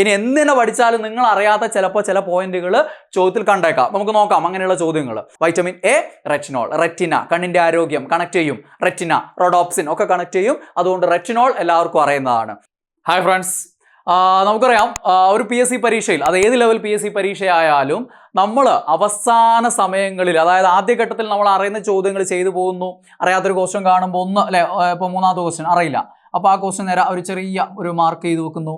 ഇനി എന്തിനെ പഠിച്ചാലും നിങ്ങൾ അറിയാത്ത ചിലപ്പോൾ ചില പോയിന്റുകൾ ചോദ്യത്തിൽ കണ്ടേക്കാം. നമുക്ക് നോക്കാം അങ്ങനെയുള്ള ചോദ്യങ്ങൾ. വൈറ്റമിൻ എ റെറ്റിനോൾ റെറ്റിന കണ്ണിന്റെ ആരോഗ്യം കണക്ട് ചെയ്യും. റെറ്റിന റോഡോപ്സിൻ ഒക്കെ കണക്ട് ചെയ്യും. അതുകൊണ്ട് റെറ്റിനോൾ എല്ലാവർക്കും അറിയുന്നതാണ്. ഹായ് ഫ്രണ്ട്സ് നമുക്കറിയാം ഒരു പി എസ് സി പരീക്ഷയിൽ അത് ഏത് ലെവൽ പി എസ് സി പരീക്ഷയായാലും നമ്മൾ അവസാന സമയങ്ങളിൽ അതായത് ആദ്യഘട്ടത്തിൽ നമ്മൾ അറിയുന്ന ചോദ്യങ്ങൾ ചെയ്തു പോകുന്നു. അറിയാത്തൊരു ക്വസ്റ്റ്യൻ കാണുമ്പോൾ ഒന്ന് അല്ലെ ഇപ്പോൾ മൂന്നാമത്തെ ക്വസ്റ്റ്യൻ അറിയില്ല. അപ്പോൾ ആ ക്വസ്റ്റ്യൻ നേരെ ഒരു ചെറിയ ഒരു മാർക്ക് ചെയ്ത് വെക്കുന്നു.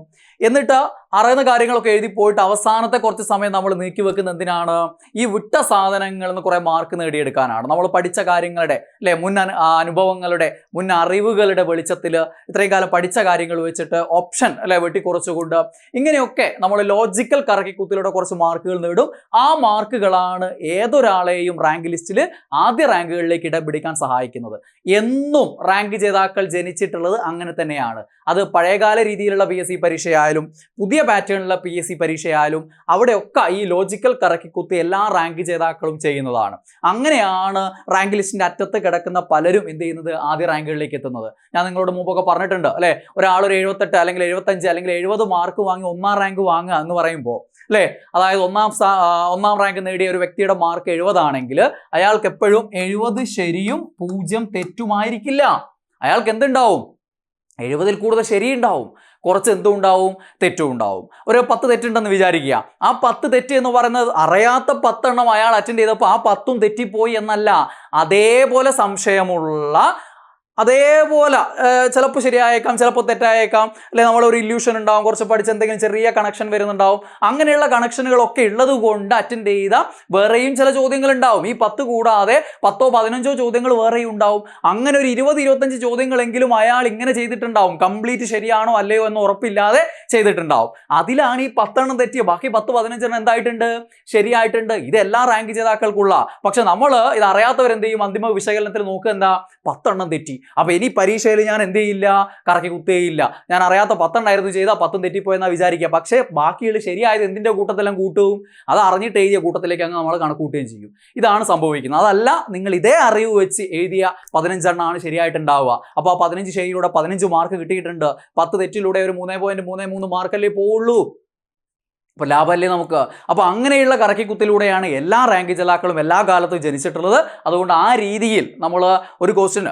എന്നിട്ട് അറിയുന്ന കാര്യങ്ങളൊക്കെ എഴുതി പോയിട്ട് അവസാനത്തെ കുറച്ച് സമയം നമ്മൾ നീക്കി വെക്കുന്ന എന്തിനാണ്? ഈ വിട്ട സാധനങ്ങളിൽ നിന്ന് കുറേ മാർക്ക് നേടിയെടുക്കാനാണ്. നമ്മൾ പഠിച്ച കാര്യങ്ങളുടെ അല്ലെ മുൻ അനുഭവങ്ങളുടെ മുൻ അറിവുകളുടെ വെളിച്ചത്തിൽ ഇത്രയും കാലം പഠിച്ച കാര്യങ്ങൾ വെച്ചിട്ട് ഓപ്ഷൻ അല്ലെ വെട്ടിക്കുറച്ചുകൊണ്ട് ഇങ്ങനെയൊക്കെ നമ്മൾ ലോജിക്കൽ കറക്കിക്കുത്തിലൂടെ കുറച്ച് മാർക്കുകൾ നേടും. ആ മാർക്കുകളാണ് ഏതൊരാളെയും റാങ്ക് ലിസ്റ്റിൽ ആദ്യ റാങ്കുകളിലേക്ക് ഇടം പിടിക്കാൻ സഹായിക്കുന്നത്. എന്നും റാങ്ക് ജേതാക്കൾ ജനിച്ചിട്ടുള്ളത് അങ്ങനെ തന്നെയാണ്. അത് പഴയകാല രീതിയിലുള്ള പി എസ് സി പരീക്ഷയായാലും പുതിയ പാറ്റേണിലുള്ള പി എസ് സി പരീക്ഷയായാലും അവിടെയൊക്കെ ഈ ലോജിക്കൽ കറക്കി കറക്കിക്കുത്തി എല്ലാ റാങ്ക് ജേതാക്കളും ചെയ്യുന്നതാണ്. അങ്ങനെയാണ് റാങ്ക് ലിസ്റ്റിന്റെ അറ്റത്ത് കിടക്കുന്ന പലരും എന്ത് ചെയ്യുന്നത്? ആദ്യ റാങ്കുകളിലേക്ക് എത്തുന്നത്. ഞാൻ നിങ്ങളോട് മുമ്പൊക്കെ പറഞ്ഞിട്ടുണ്ട് അല്ലേ? ഒരാൾ ഒരു എഴുപത്തെട്ട് അല്ലെങ്കിൽ എഴുപത്തഞ്ച് അല്ലെങ്കിൽ എഴുപത് മാർക്ക് വാങ്ങി ഒന്നാം റാങ്ക് വാങ്ങുക എന്ന് പറയുമ്പോൾ അല്ലേ? അതായത് ഒന്നാം ഒന്നാം റാങ്ക് നേടിയ ഒരു വ്യക്തിയുടെ മാർക്ക് എഴുപതാണെങ്കിൽ അയാൾക്ക് എപ്പോഴും എഴുപത് ശരിയും പൂജ്യം തെറ്റുമായിരിക്കില്ല. അയാൾക്ക് എന്തുണ്ടാവും? എഴുപതിൽ കൂടുതൽ ശരിയുണ്ടാവും. കുറച്ച് എന്തും ഉണ്ടാവും തെറ്റും ഉണ്ടാവും ഒരു പത്ത് തെറ്റുണ്ടെന്ന് വിചാരിക്കുക. ആ പത്ത് തെറ്റ് എന്ന് പറയുന്നത് അറിയാത്ത പത്തെണ്ണം അയാൾ അറ്റൻഡ് ചെയ്തപ്പോൾ ആ പത്തും തെറ്റിപ്പോയി എന്നല്ല. അതേപോലെ സംശയമുള്ള അതേപോലെ ചിലപ്പോൾ ശരിയായേക്കാം ചിലപ്പോൾ തെറ്റായേക്കാം അല്ലെങ്കിൽ നമ്മളൊരു ഇല്യൂഷൻ ഉണ്ടാവും കുറച്ച് പഠിച്ച് എന്തെങ്കിലും ചെറിയ കണക്ഷൻ വരുന്നുണ്ടാവും. അങ്ങനെയുള്ള കണക്ഷനുകളൊക്കെ ഉള്ളത് കൊണ്ട് അറ്റൻഡ് ചെയ്ത വേറെയും ചില ചോദ്യങ്ങൾ ഉണ്ടാവും ഈ പത്ത് കൂടാതെ പത്തോ പതിനഞ്ചോ ചോദ്യങ്ങൾ വേറെയും ഉണ്ടാവും. അങ്ങനെ ഒരു ഇരുപത് ഇരുപത്തഞ്ച് ചോദ്യങ്ങളെങ്കിലും അയാൾ ഇങ്ങനെ ചെയ്തിട്ടുണ്ടാവും. കംപ്ലീറ്റ് ശരിയാണോ അല്ലയോ എന്ന് ഉറപ്പില്ലാതെ ചെയ്തിട്ടുണ്ടാവും. അതിലാണ് ഈ പത്തെണ്ണം തെറ്റിയ ബാക്കി പത്ത് പതിനഞ്ചെണ്ണം എന്തായിട്ടുണ്ട്? ശരിയായിട്ടുണ്ട്. ഇതെല്ലാം റാങ്ക് ജേതാക്കൾക്കുള്ള. പക്ഷെ നമ്മൾ ഇത് അറിയാത്തവരെന്ത് ചെയ്യും? അന്തിമ വിശകലനത്തിൽ നോക്കുക എന്താ? പത്തെണ്ണം തെറ്റി. അപ്പൊ ഇനി പരീക്ഷയിൽ ഞാൻ എന്ത് ചെയ്യില്ല? കറക്കി കുത്തുകയില്ല. ഞാൻ അറിയാത്ത പത്തെണ്ണായിരുന്നു ചെയ്താൽ പത്തും തെറ്റിപ്പോയെന്നാ വിചാരിക്കുക. പക്ഷേ ബാക്കിയുള്ള ശരിയായത് എന്തിന്റെ കൂട്ടത്തിലും കൂട്ടും? അത് അറിഞ്ഞിട്ട് എഴുതിയ കൂട്ടത്തിലേക്ക് അങ്ങ് നമ്മൾ കണക്കൂട്ടുകയും ചെയ്യും. ഇതാണ് സംഭവിക്കുന്നത്. അതല്ല നിങ്ങൾ ഇതേ അറിവ് വെച്ച് എഴുതിയ പതിനഞ്ചെണ്ണമാണ് ശരിയായിട്ടുണ്ടാവുക. അപ്പോൾ ആ പതിനഞ്ച് ശരിയിലൂടെ പതിനഞ്ച് മാർക്ക് കിട്ടിയിട്ടുണ്ട്. പത്ത് തെറ്റിലൂടെ ഒരു മൂന്നേ പോയിന്റ് മൂന്നേ മൂന്ന് മാർക്കല്ലേ പോവുള്ളൂ. അപ്പോൾ ലാഭമല്ലേ നമുക്ക്? അപ്പോൾ അങ്ങനെയുള്ള കറക്കിക്കുത്തിലൂടെയാണ് എല്ലാ റാങ്ക് ജലാക്കളും എല്ലാ കാലത്തും ജനിച്ചിട്ടുള്ളത്. അതുകൊണ്ട് ആ രീതിയിൽ നമ്മൾ ഒരു ക്വസ്റ്റ്യൻ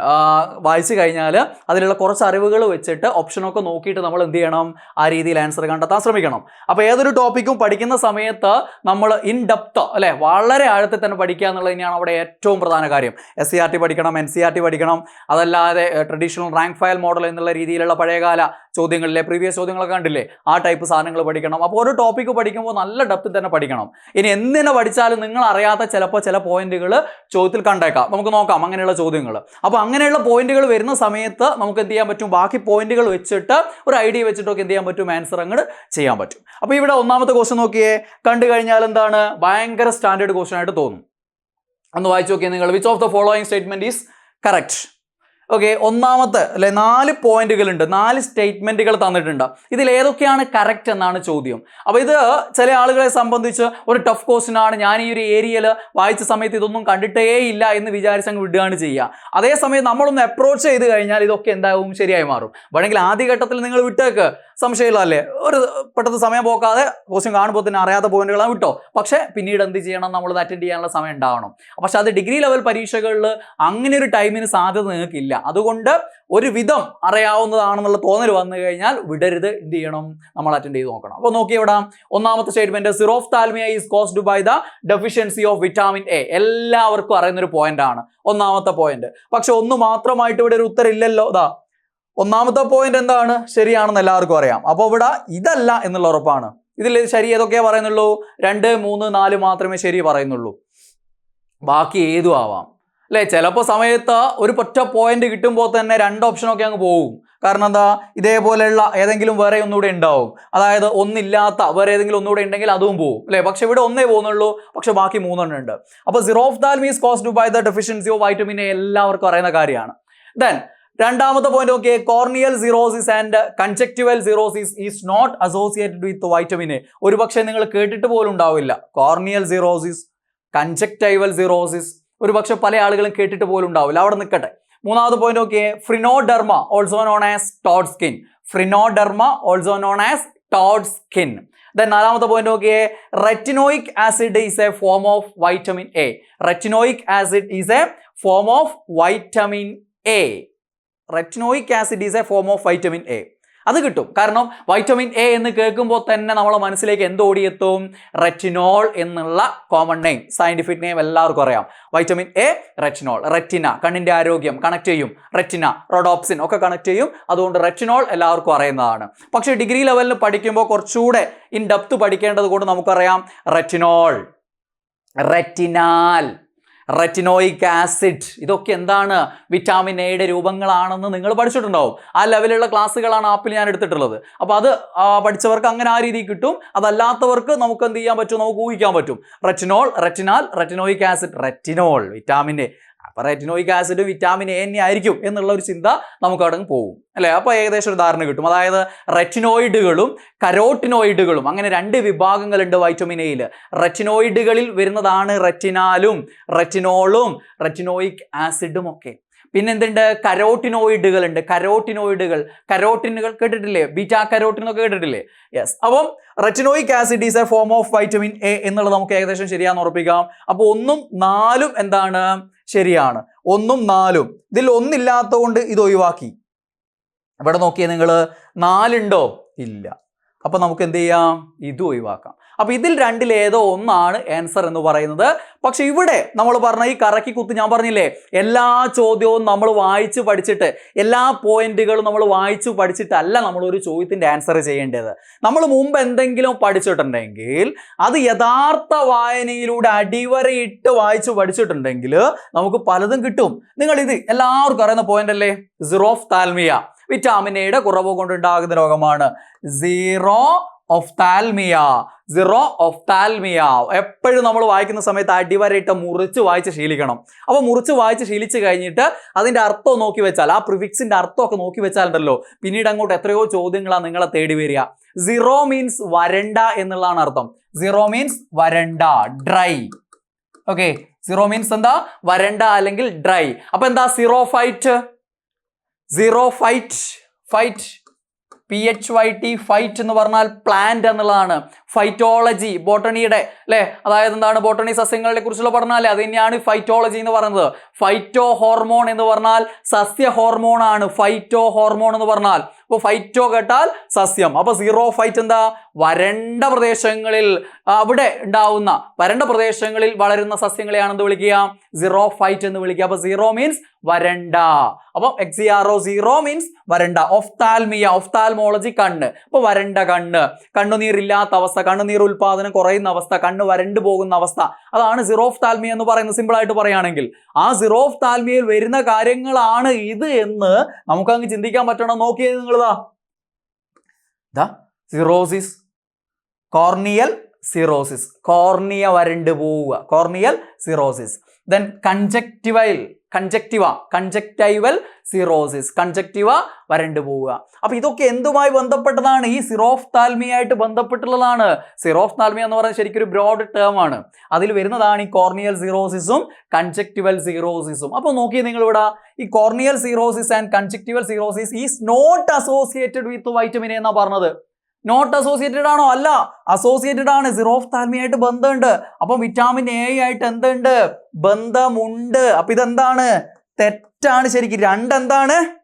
വായിച്ചു കഴിഞ്ഞാൽ അതിലുള്ള കുറച്ച് അറിവുകൾ വെച്ചിട്ട് ഓപ്ഷനൊക്കെ നോക്കിയിട്ട് നമ്മൾ എന്ത് ചെയ്യണം? ആ രീതിയിൽ ആൻസർ കണ്ടെത്താൻ ശ്രമിക്കണം. അപ്പോൾ ഏതൊരു ടോപ്പിക്കും പഠിക്കുന്ന സമയത്ത് നമ്മൾ ഇൻ ഡെപ്ത് അല്ലേ വളരെ ആഴത്തിൽ തന്നെ പഠിക്കുക എന്നുള്ളത് തന്നെയാണ് അവിടെ ഏറ്റവും പ്രധാന കാര്യം. എസ് സി ആർ ടി പഠിക്കണം എൻ സി ആർ ടി പഠിക്കണം. അതല്ലാതെ ട്രഡീഷണൽ റാങ്ക് ഫയൽ മോഡൽ എന്നുള്ള രീതിയിലുള്ള പഴയകാല ചോദ്യങ്ങളിലെ പ്രീവിയസ് ചോദ്യങ്ങളൊക്കെ കണ്ടില്ലേ? ആ ടൈപ്പ് സാധനങ്ങൾ പഠിക്കണം. അപ്പോൾ ഓരോ ടോപ്പിക്ക് പഠിക്കുമ്പോൾ നല്ല ഡെപ്തിൽ തന്നെ പഠിക്കണം. ഇനി എന്തിനെ പഠിച്ചാലും നിങ്ങൾ അറിയാത്ത ചിലപ്പോൾ ചില പോയിന്റുകൾ ചോദ്യത്തിൽ കണ്ടേക്കാം. നമുക്ക് നോക്കാം അങ്ങനെയുള്ള ചോദ്യങ്ങൾ. അപ്പോൾ അങ്ങനെയുള്ള പോയിന്റുകൾ വരുന്ന സമയത്ത് നമുക്ക് എന്ത് ചെയ്യാൻ പറ്റും? ബാക്കി പോയിന്റുകൾ വെച്ചിട്ട് ഒരു ഐഡിയ വെച്ചിട്ടൊക്കെ എന്ത് ചെയ്യാൻ പറ്റും? ആൻസർ അങ്ങോട്ട് ചെയ്യാൻ പറ്റും. അപ്പോൾ ഇവിടെ ഒന്നാമത്തെ ക്വസ്റ്റ്യൻ നോക്കിയേ. കണ്ടു കഴിഞ്ഞാൽ എന്താണ്? ഭയങ്കര സ്റ്റാൻഡേർഡ് ക്വസ്റ്റ്യൻ ആയിട്ട് തോന്നും. ഒന്ന് വായിച്ചു നോക്കിയേ നിങ്ങൾ. Which of the following statement is correct okay ഒന്നാമത്തെ അല്ലെ നാല് പോയിന്റുകൾ ഉണ്ട് നാല് സ്റ്റേറ്റ്മെന്റുകൾ തന്നിട്ടുണ്ട്. ഇതിൽ ഏതൊക്കെയാണ് കറക്റ്റ് എന്നാണ് ചോദ്യം. അപ്പോൾ ഇത് ചില ആളുകളെ സംബന്ധിച്ച് ഒരു ടഫ് ക്വസ്റ്റ്യൻ ആണ്. ഞാൻ ഈ ഒരു ഏരിയയിൽ വായിച്ച സമയത്ത് ഇതൊന്നും കണ്ടിട്ടേ ഇല്ല എന്ന് വിചാരിച്ച് അങ്ങ് വിടുകയാണ് ചെയ്യുക. അതേസമയം നമ്മളൊന്ന് അപ്രോച്ച് ചെയ്ത് കഴിഞ്ഞാൽ ഇതൊക്കെ എന്താവും? ശരിയായി മാറും. വേണമെങ്കിൽ ആദ്യഘട്ടത്തിൽ നിങ്ങൾ വിട്ടേക്ക്. സംശയമില്ലല്ലേ? ഒരു പെട്ടെന്ന് സമയം പോക്കാതെ ക്വസ്റ്റ്യൻ കാണുമ്പോൾ തന്നെ അറിയാത്ത പോയിന്റുകളാണ് വിട്ടോ. പക്ഷേ പിന്നീട് എന്ത് ചെയ്യണം? നമ്മൾ അറ്റൻഡ് ചെയ്യാനുള്ള സമയം ഉണ്ടാവണം. പക്ഷെ അത് ഡിഗ്രി ലെവൽ പരീക്ഷകളിൽ അങ്ങനെ ഒരു ടൈമിന് സാധ്യത നിങ്ങൾക്കില്ല. അതുകൊണ്ട് ഒരു വിധം അറിയാവുന്നതാണെന്നുള്ള തോന്നൽ വന്നു കഴിഞ്ഞാൽ വിടരുത്. എന്ത് ചെയ്യണം? നമ്മൾ അറ്റൻഡ് ചെയ്ത് നോക്കണം. അപ്പോൾ നോക്കി ഇവിടെ ഒന്നാമത്തെ statement xerophthalmia is caused by the deficiency of vitamin A എല്ലാവർക്കും അറിയുന്ന ഒരു പോയിന്റ് ആണ്. ഒന്നാമത്തെ പോയിന്റ് പക്ഷെ ഒന്ന് മാത്രമായിട്ട് ഇവിടെ ഒരു ഉത്തരം ഇല്ലല്ലോ. ഇതാ ഒന്നാമത്തെ പോയിന്റ് എന്താണ്? ശരിയാണെന്ന് എല്ലാവർക്കും അറിയാം. അപ്പോൾ ഇവിടെ ഇതല്ല എന്നുള്ള ഉറപ്പാണ്. ഇതിൽ ശരി ഏതൊക്കെയാ പറയുന്നുള്ളൂ? രണ്ട് മൂന്ന് നാല് മാത്രമേ ശരി പറയുന്നുള്ളൂ. ബാക്കി ഏതും ആവാം. അല്ലേ? ചിലപ്പോൾ സമയത്ത് ഒരു ഒറ്റ പോയിന്റ് കിട്ടുമ്പോൾ തന്നെ രണ്ട് ഓപ്ഷനൊക്കെ അങ്ങ് പോകും. കാരണം എന്താ? ഇതേപോലെയുള്ള ഏതെങ്കിലും വേറെ ഒന്നുകൂടെ ഉണ്ടാവും. അതായത് ഒന്നില്ലാത്ത വേറെ ഏതെങ്കിലും ഒന്നുകൂടെ ഉണ്ടെങ്കിൽ അതും പോകും. അല്ലേ? പക്ഷെ ഇവിടെ ഒന്നേ പോകുന്നുള്ളൂ. പക്ഷെ ബാക്കി മൂന്നെണ്ണം ഉണ്ട്. അപ്പോൾ xerophthalmia caused by the deficiency of vitamin A എല്ലാവർക്കും അറിയുന്ന കാര്യമാണ്. ദെൻ രണ്ടാമത്തെ പോയിന്റ് നോക്കിയേ corneal xerosis and conjunctival xerosis is not associated with vitamin A ഒരുപക്ഷെ നിങ്ങൾ കേട്ടിട്ട് പോലും ഉണ്ടാവില്ല. കോർണിയൽ സിറോസിസ് കൺജക്റ്റൈവൽ സിറോസിസ് ഒരുപക്ഷെ പല ആളുകളും കേട്ടിട്ട് പോലും ഉണ്ടാവില്ല. അവിടെ നിൽക്കട്ടെ. മൂന്നാമത് പോയിന്റ് നോക്കിയേ phrynoderma also known as toad skin phrynoderma also known as toad skin then നാലാമത്തെ പോയിന്റ് നോക്കിയേ retinoic acid is a form of vitamin A retinoic acid is a form of vitamin A retinoic acid is a form of vitamin A അത് കിട്ടും. കാരണം vitamin A എന്ന് കേൾക്കുമ്പോൾ തന്നെ നമ്മളെ മനസ്സിലേക്ക് എന്ത് ഓടിയെത്തും റെറ്റിനോൾ എന്നുള്ള കോമൺ നെയിം സയന്റിഫിക് നെയിം എല്ലാവർക്കും അറിയാം. വൈറ്റമിൻ എ റെറ്റിനോൾ റെറ്റിന കണ്ണിന്റെ ആരോഗ്യം കണക്ട് ചെയ്യും. റെറ്റിന റോഡോപ്സിൻ ഒക്കെ കണക്ട് ചെയ്യും. അതുകൊണ്ട് റെറ്റിനോൾ എല്ലാവർക്കും അറിയുന്നതാണ്. പക്ഷേ ഡിഗ്രി ലെവലിൽ പഠിക്കുമ്പോൾ കുറച്ചുകൂടെ ഇൻ ഡെപ്ത് പഠിക്കേണ്ടത് കൊണ്ട് നമുക്കറിയാം റെറ്റിനോൾ റെറ്റിനാൽ റെറ്റിനോയിക് ആസിഡ് ഇതൊക്കെ എന്താണ്? വിറ്റാമിൻ എയുടെ രൂപങ്ങളാണെന്ന് നിങ്ങൾ പഠിച്ചിട്ടുണ്ടാവും. ആ ലെവലുള്ള ക്ലാസ്സുകളാണ് ആപ്പിൽ ഞാൻ എടുത്തിട്ടുള്ളത്. അപ്പോൾ അത് പഠിച്ചവർക്ക് അങ്ങനെ ആ രീതിയിൽ കിട്ടും. അതല്ലാത്തവർക്ക് നമുക്ക് എന്ത് ചെയ്യാൻ പറ്റും? നമുക്ക് ഊഹിക്കാൻ പറ്റും. Retinol retinal retinoic acid retinol vitamin A അപ്പോൾ റെറ്റിനോയിക് ആസിഡ് വിറ്റാമിൻ എ തന്നെ ആയിരിക്കും എന്നുള്ള ഒരു ചിന്ത നമുക്ക് അവിടെ പോകും അല്ലേ? അപ്പോൾ ഏകദേശം ഒരു ധാരണ കിട്ടും. അതായത് റെറ്റിനോയിഡുകളും കരോട്ടിനോയിഡുകളും അങ്ങനെ രണ്ട് വിഭാഗങ്ങളുണ്ട് വൈറ്റമിൻ എയിൽ റെറ്റിനോയിഡുകളിൽ വരുന്നതാണ് റെറ്റിനാലും റെറ്റിനോളും റെറ്റിനോയിക് ആസിഡും ഒക്കെ. പിന്നെ എന്തുണ്ട്? കരോട്ടിനോയിഡുകൾ ഉണ്ട് കരോട്ടിനോയിഡുകൾ കരോട്ടിനുകൾ കേട്ടിട്ടില്ലേ? ബീറ്റാ കരോട്ടിൻ എന്നൊക്കെ കേട്ടിട്ടില്ലേ? യെസ് അപ്പം retinoic acid is a form of vitamin A എന്നുള്ളത് നമുക്ക് ഏകദേശം ശരിയാന്ന് ഉറപ്പിക്കാം. അപ്പോൾ ഒന്നും നാലും എന്താണ്? ശരിയാണ്. ഒന്നും നാലും. ഇതിൽ ഒന്നില്ലാത്തതുകൊണ്ട് ഇത് ഒഴിവാക്കി. ഇവിടെ നോക്കിയേ നിങ്ങൾ നാലുണ്ടോ? ഇല്ല. അപ്പം നമുക്ക് എന്ത് ചെയ്യാം? ഇത് ഒഴിവാക്കാം. അപ്പൊ ഇതിൽ രണ്ടിലേതോ ഒന്നാണ് ആൻസർ എന്ന് പറയുന്നത്. പക്ഷെ ഇവിടെ നമ്മൾ പറഞ്ഞ ഈ കറക്കി കുത്ത് ഞാൻ പറഞ്ഞില്ലേ എല്ലാ ചോദ്യവും നമ്മൾ വായിച്ച് പഠിച്ചിട്ട് എല്ലാ പോയിന്റുകളും നമ്മൾ വായിച്ച് പഠിച്ചിട്ടല്ല നമ്മൾ ഒരു ചോദ്യത്തിന്റെ ആൻസർ ചെയ്യേണ്ടത്. നമ്മൾ മുമ്പ് എന്തെങ്കിലും പഠിച്ചിട്ടുണ്ടെങ്കിൽ അത് യഥാർത്ഥ വായനയിലൂടെ അടിവരയിട്ട് വായിച്ച് പഠിച്ചിട്ടുണ്ടെങ്കിൽ നമുക്ക് പലതും കിട്ടും. നിങ്ങൾ ഇത് എല്ലാവർക്കും അറിയുന്ന പോയിന്റ് അല്ലേ? സിറോഫ് താൽമിയ വിറ്റാമിൻ എയുടെ കുറവ് കൊണ്ടുണ്ടാകുന്ന രോഗമാണ്. സീറോ ഒഫ്താൽമിയ സിറോ ഒഫ്താൽമിയ എപ്പോഴും നമ്മൾ വായിക്കുന്ന സമയത്ത് അടിവരയിട്ട് മുറിച്ച് വായിച്ച് ശീലിക്കണം. അപ്പോൾ മുറിച്ച് വായിച്ച് ശീലിച്ച് കഴിഞ്ഞിട്ട് അതിന്റെ അർത്ഥം നോക്കി വെച്ചാൽ ആ പ്രിഫിക്സിന്റെ അർത്ഥമൊക്കെ നോക്കി വെച്ചാലുണ്ടല്ലോ പിന്നീട് അങ്ങോട്ട് എത്രയോ ചോദ്യങ്ങളാണ് നിങ്ങളെ തേടി വരിക. സിറോ മീൻസ് വരണ്ട എന്നുള്ളതാണ് അർത്ഥം. സിറോ മീൻസ് വരണ്ട ഡ്രൈ ഓക്കെ സിറോ മീൻസ് എന്താ? വരണ്ട അല്ലെങ്കിൽ ഡ്രൈ അപ്പൊ എന്താ xero phyte xero phyte phyte P H Y T phyte എന്ന് പറഞ്ഞാൽ പ്ലാന്റ് എന്നുള്ളതാണ്. ഫൈറ്റോളജി ബോട്ടണിയുടെ അല്ലേ? അതായത് എന്താണ്? ബോട്ടണി സസ്യങ്ങളെ കുറിച്ചുള്ള പഠനം അല്ലേ? അത് തന്നെയാണ് ഫൈറ്റോളജി എന്ന് പറയുന്നത്. ഫൈറ്റോ ഹോർമോൺ എന്ന് പറഞ്ഞാൽ സസ്യ ഹോർമോൺ ആണ്. ഫൈറ്റോ ഹോർമോൺ എന്ന് പറഞ്ഞാൽ. അപ്പോൾ ഫൈറ്റോ കേട്ടാൽ സസ്യം. അപ്പോൾ സീറോ ഫൈറ്റ് എന്താ? വരണ്ട പ്രദേശങ്ങളിൽ അവിടെ ഉണ്ടാവുന്ന വരണ്ട പ്രദേശങ്ങളിൽ വളരുന്ന സസ്യങ്ങളെയാണ് എന്ത് വിളിക്കുക? സീറോ ഫൈറ്റ് എന്ന് വിളിക്കുക. അപ്പോൾ സീറോ മീൻസ് വരണ്ട. അപ്പം എക്സ് സീറോ മീൻസ് വരണ്ട. ഒഫ്താൽമിയ ഒഫ്താൽമോളജി കണ്ണ്. അപ്പോൾ വരണ്ട കണ്ണ്. കണ്ണുനീരില്ലാത്ത അവസ്ഥ കണ്ണുനീർ ഉൽപാദനം കുറയുന്ന അവസ്ഥ കണ്ണ് വരണ്ടു പോകുന്ന അവസ്ഥ. അതാണ് സിറോഫ് താൽമിയ എന്ന് പറയുന്നത് സിമ്പിൾ ആയിട്ട് പറയുകയാണെങ്കിൽ. ആ സിറോഫ് താൽമിയയിൽ വരുന്ന കാര്യങ്ങളാണ് ഇത് എന്ന് നമുക്കങ്ങ് ചിന്തിക്കാൻ പറ്റണം? നോക്കിയത് നിങ്ങളിതാ. ഇതാ സിറോസിസ് കോർണിയൽ സിറോസിസ് കോർണിയ വരണ്ടു പോവുക. Corneal xerosis then conjunctival conjunctiva conjunctival xerosis conjunctiva വരണ്ടു പോവുക. അപ്പൊ ഇതൊക്കെ എന്തുമായി ബന്ധപ്പെട്ടതാണ്? ഈ സിറോഫ് താൽമിയായിട്ട് ബന്ധപ്പെട്ടുള്ളതാണ്. സിറോഫ് താൽമിയ എന്ന് പറയുന്നത് ശരിക്കും ഒരു ബ്രോഡ് ടേം ആണ്. അതിൽ വരുന്നതാണ് ഈ കോർണിയൽ സീറോസിസും കൺജക്റ്റീവൽ സീറോസിസും അപ്പോൾ നോക്കിയേ നിങ്ങൾ ഇവിടെ ഈ corneal xerosis and conjunctival xerosis is not associated with vitamin എന്നാ പറഞ്ഞത്. നോട്ട് അസോസിയേറ്റഡ് ആണോ? അല്ല. അസോസിയേറ്റഡ് ആണ്. സിറോഫ് താൽമിയായിട്ട് ബന്ധമുണ്ട്. അപ്പൊ വിറ്റാമിൻ എ ആയിട്ട് എന്തുണ്ട്? ബന്ധമുണ്ട്. അപ്പൊ ഇതെന്താണ്? തെറ്റാണ് ശരിക്കും. രണ്ടെന്താണ്?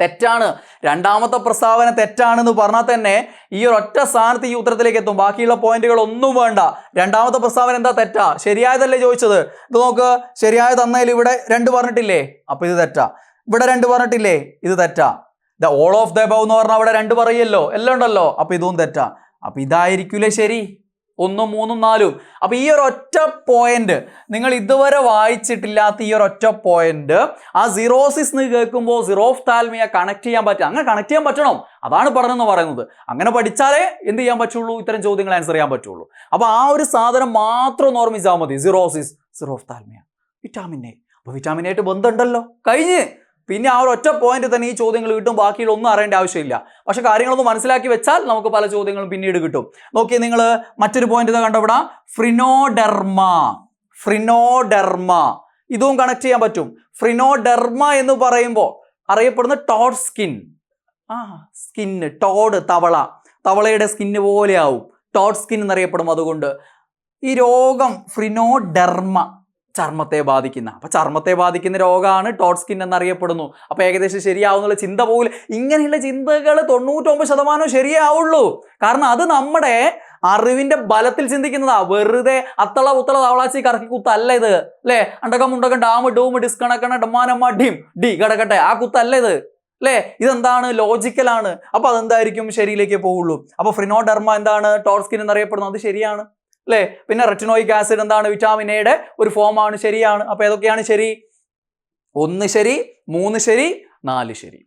തെറ്റാണ്. രണ്ടാമത്തെ പ്രസ്താവന തെറ്റാണെന്ന് പറഞ്ഞാൽ തന്നെ ഈ ഒരു ഒറ്റ സ്ഥാനത്ത് ഈ ഉത്തരത്തിലേക്ക് എത്തും. ബാക്കിയുള്ള പോയിന്റുകൾ ഒന്നും വേണ്ട. രണ്ടാമത്തെ പ്രസ്താവന എന്താ തെറ്റാ? ശരിയായതല്ലേ ചോദിച്ചത്? ഇത് നോക്ക്. ശരിയായ തന്നതിൽ ഇവിടെ രണ്ട് പറഞ്ഞിട്ടില്ലേ? അപ്പൊ ഇത് തെറ്റാ. ഇവിടെ രണ്ട് പറഞ്ഞിട്ടില്ലേ? ഇത് തെറ്റാ. The all of the above എന്ന് പറഞ്ഞാൽ അവിടെ രണ്ട് പറയല്ലോ. എല്ലാം ഉണ്ടല്ലോ. അപ്പൊ ഇതും തെറ്റാ. അപ്പൊ ഇതായിരിക്കൂലേ ശരി? ഒന്നും മൂന്നും നാലും. അപ്പൊ ഈ ഒരു ഒറ്റ പോയിന്റ് നിങ്ങൾ ഇതുവരെ വായിച്ചിട്ടില്ലാത്ത ഈ ഒരു ഒറ്റ പോയിന്റ് ആ സിറോസിസ് എന്ന് കേൾക്കുമ്പോൾ സിറോഫ് താൽമിയ കണക്ട് ചെയ്യാൻ പറ്റും. അങ്ങനെ കണക്ട് ചെയ്യാൻ പറ്റണം. അതാണ് പഠനം എന്ന് പറയുന്നത്. അങ്ങനെ പഠിച്ചാലേ എന്ത് ചെയ്യാൻ പറ്റുള്ളൂ? ഇത്തരം ചോദ്യങ്ങൾ ആൻസർ ചെയ്യാൻ പറ്റുള്ളൂ. അപ്പൊ ആ ഒരു സാധനം മാത്രം ഒന്ന് ഓർമ്മിച്ചാൽ മതി. Xerosis xerophthalmia vitamin A അപ്പോൾ വിറ്റാമിൻ എ ആയിട്ട് ബന്ധമുണ്ടല്ലോ. കഴിഞ്ഞ്. പിന്നെ ആ ഒരു ഒറ്റ പോയിന്റ് തന്നെ ഈ ചോദ്യങ്ങൾ കിട്ടും. ബാക്കിയുള്ള ഒന്നും അറിയേണ്ട ആവശ്യമില്ല. പക്ഷെ കാര്യങ്ങളൊന്ന് മനസ്സിലാക്കി വെച്ചാൽ നമുക്ക് പല ചോദ്യങ്ങളും പിന്നീട് കിട്ടും. നോക്കി നിങ്ങൾ മറ്റൊരു പോയിന്റ് ഇതാ ഫ്രിനോഡർമ ഫ്രിനോഡർമ ഇതും കണക്ട് ചെയ്യാൻ പറ്റും. ഫ്രിനോഡർമ എന്ന് പറയുമ്പോൾ അറിയപ്പെടുന്ന ടോഡ് സ്കിൻ ആ സ്കിന്ന് ടോഡ് തവള. തവളയുടെ സ്കിന്ന് പോലെയാവും. ടോഡ് സ്കിൻ എന്നറിയപ്പെടും അതുകൊണ്ട്. ഈ രോഗം ഫ്രിനോഡെർമ ചർമ്മത്തെ ബാധിക്കുന്ന. അപ്പൊ ചർമ്മത്തെ ബാധിക്കുന്ന രോഗമാണ് ടോട്ട് സ്കിൻ എന്നറിയപ്പെടുന്നു. അപ്പൊ ഏകദേശം ശരിയാവുന്നുള്ള ചിന്ത പോകില്ല ഇങ്ങനെയുള്ള ചിന്തകൾ തൊണ്ണൂറ്റൊമ്പത് ശതമാനം ശരിയാവുള്ളൂ. കാരണം അത് നമ്മുടെ അറിവിന്റെ ബലത്തിൽ ചിന്തിക്കുന്നതാ. വെറുതെ അത്തള ഉത്തള തവളാച്ചി കറക്കി കുത്തല്ല ഇത്. അല്ലേ അണ്ടകം മുണ്ടകം ഡാം ഡൂം ഡിസ്കണക്കണ ഡമാനമ്മ ഡീം. ഡി കിടക്കട്ടെ. ആ കുത്തല്ല ഇത്. അല്ലേ ഇതെന്താണ്? ലോജിക്കലാണ് അപ്പൊ അതെന്തായിരിക്കും? ശരിയിലേക്ക് പോവുള്ളൂ. അപ്പൊ ഫ്രിനോഡെർമ എന്താണ്? ടോട്ട് സ്കിൻ എന്നറിയപ്പെടുന്നത് അത് ശരിയാണ്. അല്ലേ? പിന്നെ റെറ്റിനോയിക് ആസിഡ് എന്താണ്? വിറ്റാമിൻ എയുടെ ഒരു ഫോമാണ് ശരിയാണ്. അപ്പോൾ ഏതൊക്കെയാണ് ശരി? ഒന്ന് ശരി മൂന്ന് ശരി നാല് ശരി.